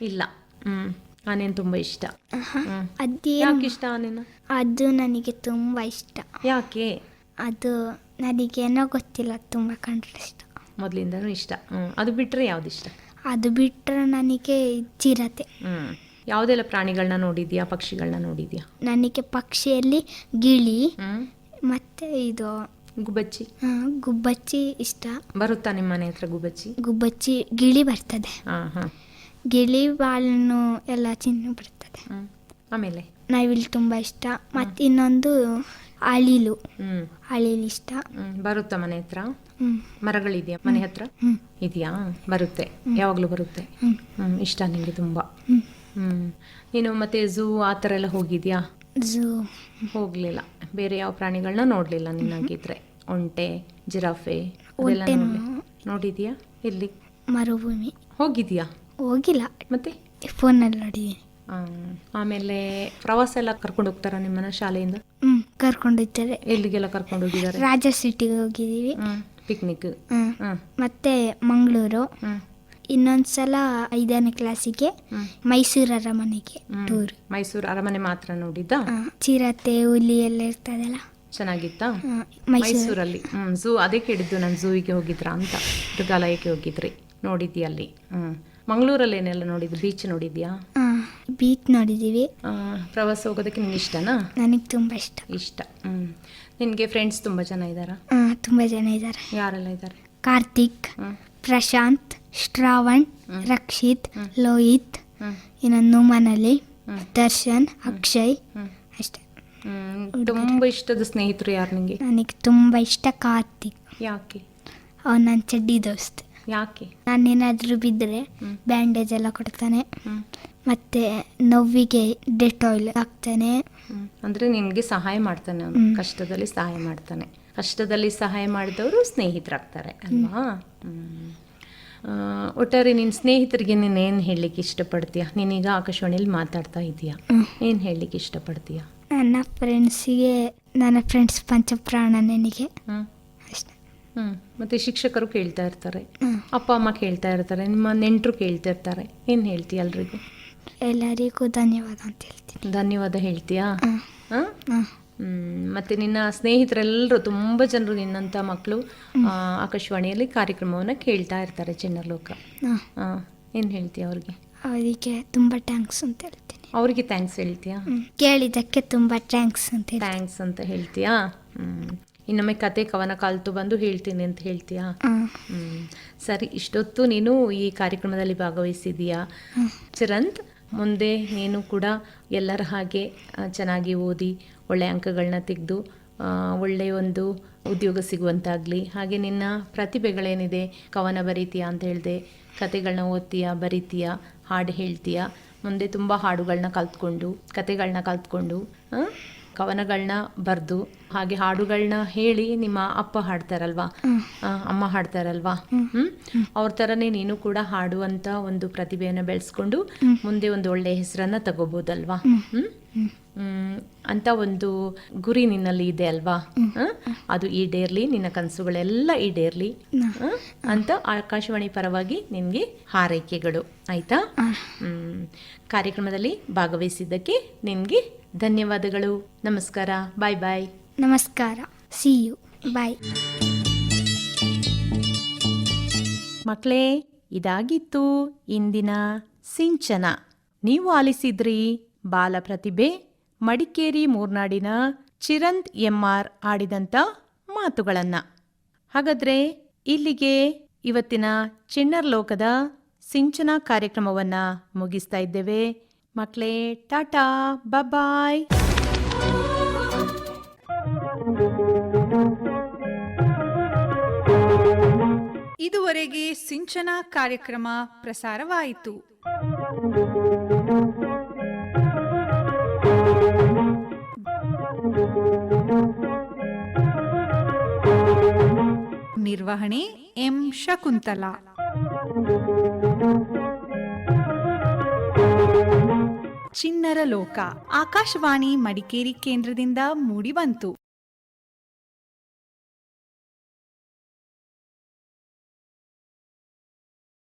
ಇಲ್ಲ. ಹ್ಮ್. ಆನೆನ್ ತುಂಬಾ ಇಷ್ಟ. ಅದೇನು ಯಾಕೆ ಇಷ್ಟ ಆನೆನ ಅದು ನನಗೆ ತುಂಬ ಇಷ್ಟ. ಯಾಕೆ? ಅದು ನನಗೇನೋ ಗೊತ್ತಿಲ್ಲ ತುಂಬ ಕಂಡ್ರೆ ಇಷ್ಟ. ಮೊದ್ಲಿಂದನೂ ಇಷ್ಟ. ಹ್ಮ್. ಅದು ಬಿಟ್ರೆ ಯಾವ್ದು ಇಷ್ಟ? ಅದು ಬಿಟ್ಟರೆ ನನಗೆ ಚಿರತೆ. ಹ್ಮ್. ಯಾವ್ದೆಲ್ಲ ಪ್ರಾಣಿಗಳನ್ನ ನೋಡಿದ್ಯಾ ಪಕ್ಷಿಗಳನ್ನ ನೋಡಿದ್ಯಾ? ನನಗೆ ಪಕ್ಷಿಯಲ್ಲಿ ಗಿಳಿ ಹ್ಮ್. ಮತ್ತೆ ಇದು ಗುಬ್ಬಚ್ಚಿ? ಆ, ಗುಬ್ಬಚ್ಚಿ ಇಷ್ಟ. ಬರುತ್ತಾ ನಿಮ್ಮ ಮನೆ ಹತ್ರ ಗುಬ್ಬಚ್ಚಿ? ಗುಬ್ಬಚ್ಚಿ ಗಿಳಿ ಬರ್ತದೆ. ಹಾ ಹಾ ಗಿಳಿ ಬಾಳನ್ನು ಎಲ್ಲ ಚಿನ್ನ ಬರ್ತದೆ ಆಮೇಲೆ? ನವಿಲು ತುಂಬ ಇಷ್ಟ. ಮತ್ತೆ ಇನ್ನೊಂದು ಅಳಿಲು. ಹ್ಮ್. ಅಳಿಲು ಇಷ್ಟ. ಹ್ಮ್. ಬರುತ್ತಾ ಮನೆ ಹತ್ರ? ಹ್ಮ್. ಮರಗಳಿದೆಯಾ ಮನೆ ಹತ್ರ? ಇದೆಯಾ? ಬರುತ್ತೆ. ಯಾವಾಗ್ಲೂ ಬರುತ್ತೆ. ಹ್ಮ್. ಇಷ್ಟ ನಿಂಗೆ ತುಂಬಾ. ಹ್ಮ್. ನೀನು ಮತ್ತೆ ಝೂ ಆ ಥರ ಎಲ್ಲ ಹೋಗಿದ್ಯಾ? ಝೂ ಹೋಗ್ಲಿಲ್ಲ. ಬೇರೆ ಯಾವ ಪ್ರಾಣಿಗಳನ್ನ ನೋಡ್ಲಿಲ್ಲ ನಿನ್ನಾಗಿದ್ರೆ. ಒಂಟೆ ಜಿರಾಫೆ ಅದೆಲ್ಲ ಒಂಟೆ ನೋಡ್ಲಿ ನೋಡಿದ್ಯಾ? ಇಲ್ಲಿ ಮರುಭೂಮಿ. ಹೋಗಿದ್ಯಾ? ಹೋಗಿಲ್ಲ. ಮತ್ತೆ? ಫೋನಲ್ಲಿ ನೋಡಿ. ಆಮೇಲೆ ಪ್ರವಾಸ ಎಲ್ಲ ಕರ್ಕೊಂಡು ಹೋಗ್ತಾರ ನಿಮ್ಮನ್ನ ಶಾಲೆಯಿಂದ? ಹ್ಞೂ ಕರ್ಕೊಂಡಿದ್ದಾರೆ ಎಲ್ಲಿಗೆಲ್ಲ ಕರ್ಕೊಂಡು ಹೋಗಿದ್ದಾರೆ? ರಾಜ ಸಿಟಿಗೆ ಹೋಗಿದ್ದೀವಿ. ಪಿಕ್ನಿಕ್ ಹ್ಮ್. ಹ್ಮ್. ಮತ್ತೆ ಮಂಗಳೂರು. ಹ್ಮ್. ಇನ್ನೊಂದ್ಸಲ ಐದನೇ ಕ್ಲಾಸಿಗೆ ಮೈಸೂರು ಅರಮನೆಗೆ ಹ್ಮ್. ಟೂರ್ ಮೈಸೂರು ಅರಮನೆ ಮಾತ್ರ ನೋಡಿದ್ದ? ಚಿರತೆ ಹುಲಿ ಎಲ್ಲ ಇರ್ತದಲ್ಲ. ಚೆನ್ನಾಗಿತ್ತಾ? ಆ, ಮೈಸೂರು. ಮೈಸೂರಲ್ಲಿ. ಹ್ಮ್ ಝೂ ಅದೇ ಕೇಳಿದ್ದು ನಾನು ಝೂವಿಗೆ ಹೋಗಿದ್ರಾ ಅಂತ. ಮೃಗಾಲಯಕ್ಕೆ ಹೋಗಿದ್ರಿ. ನೋಡಿದ್ಯಲ್ಲಿ ಹ್ಮ್. ಮಂಗಳೂರಲ್ಲಿ ಏನೆಲ್ಲ ನೋಡಿದ್ದು ಬೀಚ್ ನೋಡಿದ್ಯಾ ಬೀಚ್ ನೋಡಿದ್ದೀವಿ ಆ, ಪ್ರವಾಸ ಹೋಗೋದಕ್ಕೆ ನಿಂಗೆ ಇಷ್ಟನಾ? ನನಗೆ ತುಂಬ ಇಷ್ಟ. ಇಷ್ಟ. ಹ್ಮ್. ನಿನಗೆ ಫ್ರೆಂಡ್ಸ್ ತುಂಬ ಜನ ಇದ್ದಾರಾ? ಆ, ತುಂಬ ಜನ ಇದ್ದಾರೆ. ಯಾರೆಲ್ಲ ಇದ್ದಾರೆ? ಕಾರ್ತಿಕ್ ಪ್ರಶಾಂತ್ ಶ್ರಾವಣ್ ರಕ್ಷಿತ್ ಲೋಹಿತ್ ಇನ್ನೊಂದು ಮನಲಿ ಹ್ಮ್. ದರ್ಶನ್ ಅಕ್ಷಯ್. ಹ್ಮ್. ಅಷ್ಟೇ. ತುಂಬಾ ತುಂಬ ಇಷ್ಟದ ಸ್ನೇಹಿತರು ಯಾರು ನಿಮಗೆ ನನಗೆ ತುಂಬ ಇಷ್ಟ ಕಾರ್ತಿಕ್. ಯಾಕೆ? ಅವನು ನನ್ನ ಚಡ್ಡಿ ದೋಸ್ತ್. ಯಾಕೆ? ನಾನೇನಾದರೂ ಬಿದ್ದರೆ. ಬ್ಯಾಂಡೇಜ್ ಎಲ್ಲ ಕೊಡ್ತಾನೆ. ಮತ್ತೆ ನೋವಿಗೆ ಡೆಟಾಯ್ಲ್ ಹಾಕ್ತಾನೆ. ಅಂದ್ರೆ ನಿನ್ಗೆ ಸಹಾಯ ಮಾಡ್ತಾನೆ ಅವನು. ಕಷ್ಟದಲ್ಲಿ ಸಹಾಯ ಮಾಡ್ತಾನೆ. ಕಷ್ಟದಲ್ಲಿ ಸಹಾಯ ಮಾಡಿದವರು ಸ್ನೇಹಿತರಾಗ್ತಾರೆ ಅಲ್ವಾ? ಒಟ್ಟಾರೆ ನಿನ್ನ ಸ್ನೇಹಿತರಿಗೆ ನೀನು ಏನು ಹೇಳಲಿಕ್ಕೆ ಇಷ್ಟಪಡ್ತೀಯ? ನೀನೀಗ ಆಕಾಶವಾಣಿಯಲ್ಲಿ ಮಾತಾಡ್ತಾ ಇದೀಯಾ ಏನು ಹೇಳಲಿಕ್ಕೆ ಇಷ್ಟಪಡ್ತೀಯ? ನನ್ನ ಫ್ರೆಂಡ್ಸಿಗೆ ನನ್ನ ಫ್ರೆಂಡ್ಸ್ ಪಂಚಪ್ರಾಣ ನನಗೆ. ಮತ್ತೆ ಶಿಕ್ಷಕರು ಕೇಳ್ತಾ ಇರ್ತಾರೆ. ಅಪ್ಪ ಅಮ್ಮ ಕೇಳ್ತಾ ಇರ್ತಾರೆ. ನಿಮ್ಮ ನೆಂಟರು ಕೇಳ್ತಾ ಇರ್ತಾರೆ. ಏನು ಹೇಳ್ತೀಯ ಎಲ್ರಿಗೂ? ಎಲ್ಲರಿಗೂ ಧನ್ಯವಾದ ಅಂತ ಹೇಳ್ತೀನಿ. ಧನ್ಯವಾದ ಹೇಳ್ತೀಯಾ? ಹಾಂ. ಹ್ಮ್, ಮತ್ತೆ ನಿನ್ನ ಸ್ನೇಹಿತರೆಲ್ಲರೂ ತುಂಬ ಜನರು ನಿನ್ನಂಥ ಮಕ್ಕಳು ಆಕಾಶವಾಣಿಯಲ್ಲಿ ಕಾರ್ಯಕ್ರಮವನ್ನು ಕೇಳ್ತಾ ಇರ್ತಾರೆ ಜನರಲೋಕ ಹಾಂ. ಏನು ಹೇಳ್ತೀಯ ಅವ್ರಿಗೆ? ಅವರಿಗೆ ತುಂಬ ಥ್ಯಾಂಕ್ಸ್ ಅಂತ ಹೇಳ್ತೀನಿ. ಅವರಿಗೆ ಥ್ಯಾಂಕ್ಸ್ ಹೇಳ್ತೀಯಾ. ಕೇಳಿದ್ದಕ್ಕೆ ತುಂಬ ಥ್ಯಾಂಕ್ಸ್ ಅಂತ ಥ್ಯಾಂಕ್ಸ್ ಅಂತ ಹೇಳ್ತೀಯಾ? ಹ್ಮ್. ಇನ್ನೊಮ್ಮೆ ಕತೆ ಕವನ ಕಾಲ್ತು ಬಂದು ಹೇಳ್ತೀನಿ ಅಂತ ಹೇಳ್ತೀಯಾ. ಸರಿ ಇಷ್ಟೊತ್ತು ನೀನು ಈ ಕಾರ್ಯಕ್ರಮದಲ್ಲಿ ಭಾಗವಹಿಸಿದೀಯಾ ಚಿರಂತ್ ಮುಂದೆ ನೀನು ಕೂಡ ಎಲ್ಲರ ಹಾಗೆ ಚೆನ್ನಾಗಿ ಓದಿ ಒಳ್ಳೆ ಅಂಕಗಳನ್ನ ತೆಗೆದು ಒಳ್ಳೆಯ ಒಂದು ಉದ್ಯೋಗ ಸಿಗುವಂತಾಗಲಿ. ಹಾಗೆ ನಿನ್ನ ಪ್ರತಿಭೆಗಳೇನಿದೆ? ಕವನ ಬರೀತೀಯಾ ಅಂತ ಹೇಳಿದೆ ಕತೆಗಳನ್ನ ಓದ್ತೀಯಾ ಬರೀತೀಯಾ ಹಾಡು ಹೇಳ್ತೀಯಾ? ಮುಂದೆ ತುಂಬ ಹಾಡುಗಳನ್ನ ಕಲ್ತ್ಕೊಂಡು ಕತೆಗಳನ್ನ ಕಲ್ತ್ಕೊಂಡು ಕವನಗಳನ್ನ ಬರೆದು ಹಾಗೆ ಹಾಡುಗಳನ್ನ ಹೇಳಿ ನಿಮ್ಮ ಅಪ್ಪ ಹಾಡ್ತಾರಲ್ವಾ? ಅಮ್ಮ ಹಾಡ್ತಾರಲ್ವಾ? ಹ್ಮ್? ಅವ್ರ ಥರನೇ ನೀನು ಕೂಡ ಹಾಡುವಂತ ಒಂದು ಪ್ರತಿಭೆಯನ್ನು ಬೆಳೆಸ್ಕೊಂಡು ಮುಂದೆ ಒಂದು ಒಳ್ಳೆ ಹೆಸರನ್ನ ತಗೋಬೋದಲ್ವಾ? ಹ್ಮ್? ಹ್ಮ್, ಅಂತ ಒಂದು ಗುರಿ ನಿನ್ನಲ್ಲಿ ಇದೆ ಅಲ್ವಾ? ಅದು ಈಡೇರ್ಲಿ ನಿನ್ನ ಕನಸುಗಳೆಲ್ಲ ಈಡೇರ್ಲಿ? ಅಂತ ಆಕಾಶವಾಣಿ ಪರವಾಗಿ ನಿನ್ಗೆ ಹಾರೈಕೆಗಳು. ಆಯ್ತಾ? ಹ್ಮ್. ಕಾರ್ಯಕ್ರಮದಲ್ಲಿ ಭಾಗವಹಿಸಿದ್ದಕ್ಕೆ ನಿನ್ಗೆ ಧನ್ಯವಾದಗಳು. ನಮಸ್ಕಾರ. ಬಾಯ್ ಬಾಯ್. ನಮಸ್ಕಾರ. ಸಿ ಯು ಬಾಯ್ ಮಕ್ಕಳೇ ಇದಾಗಿತ್ತು ಇಂದಿನ ಸಿಂಚನ. ನೀವು ಆಲಿಸಿದ್ರಿ ಬಾಲ ಪ್ರತಿಭೆ ಮಡಿಕೇರಿ ಮೂರ್ನಾಡಿನ ಚಿರಂತ್ ಎಂಆರ್ ಆಡಿದಂಥ ಮಾತುಗಳನ್ನ. ಹಾಗಾದ್ರೆ, ಇಲ್ಲಿಗೆ ಇವತ್ತಿನ ಚಿಣ್ಣರ್ ಲೋಕದ ಸಿಂಚನ ಕಾರ್ಯಕ್ರಮವನ್ನ ಮುಗಿಸ್ತಾ ಇದ್ದೇವೆ. ಮಕ್ಕಳೇ ಟಾಟಾ ಬಾಯ್ ಇದುವರೆಗೆ ಸಿಂಚನ ಕಾರ್ಯಕ್ರಮ ಪ್ರಸಾರವಾಯಿತು. ನಿರ್ವಹಣೆ ಎಂ ಶಕುಂತಲಾ. ಚಿನ್ನರ ಲೋಕ ಆಕಾಶವಾಣಿ ಮಡಿಕೇರಿ ಕೇಂದ್ರದಿಂದ ಮೂಡಿಬಂತು.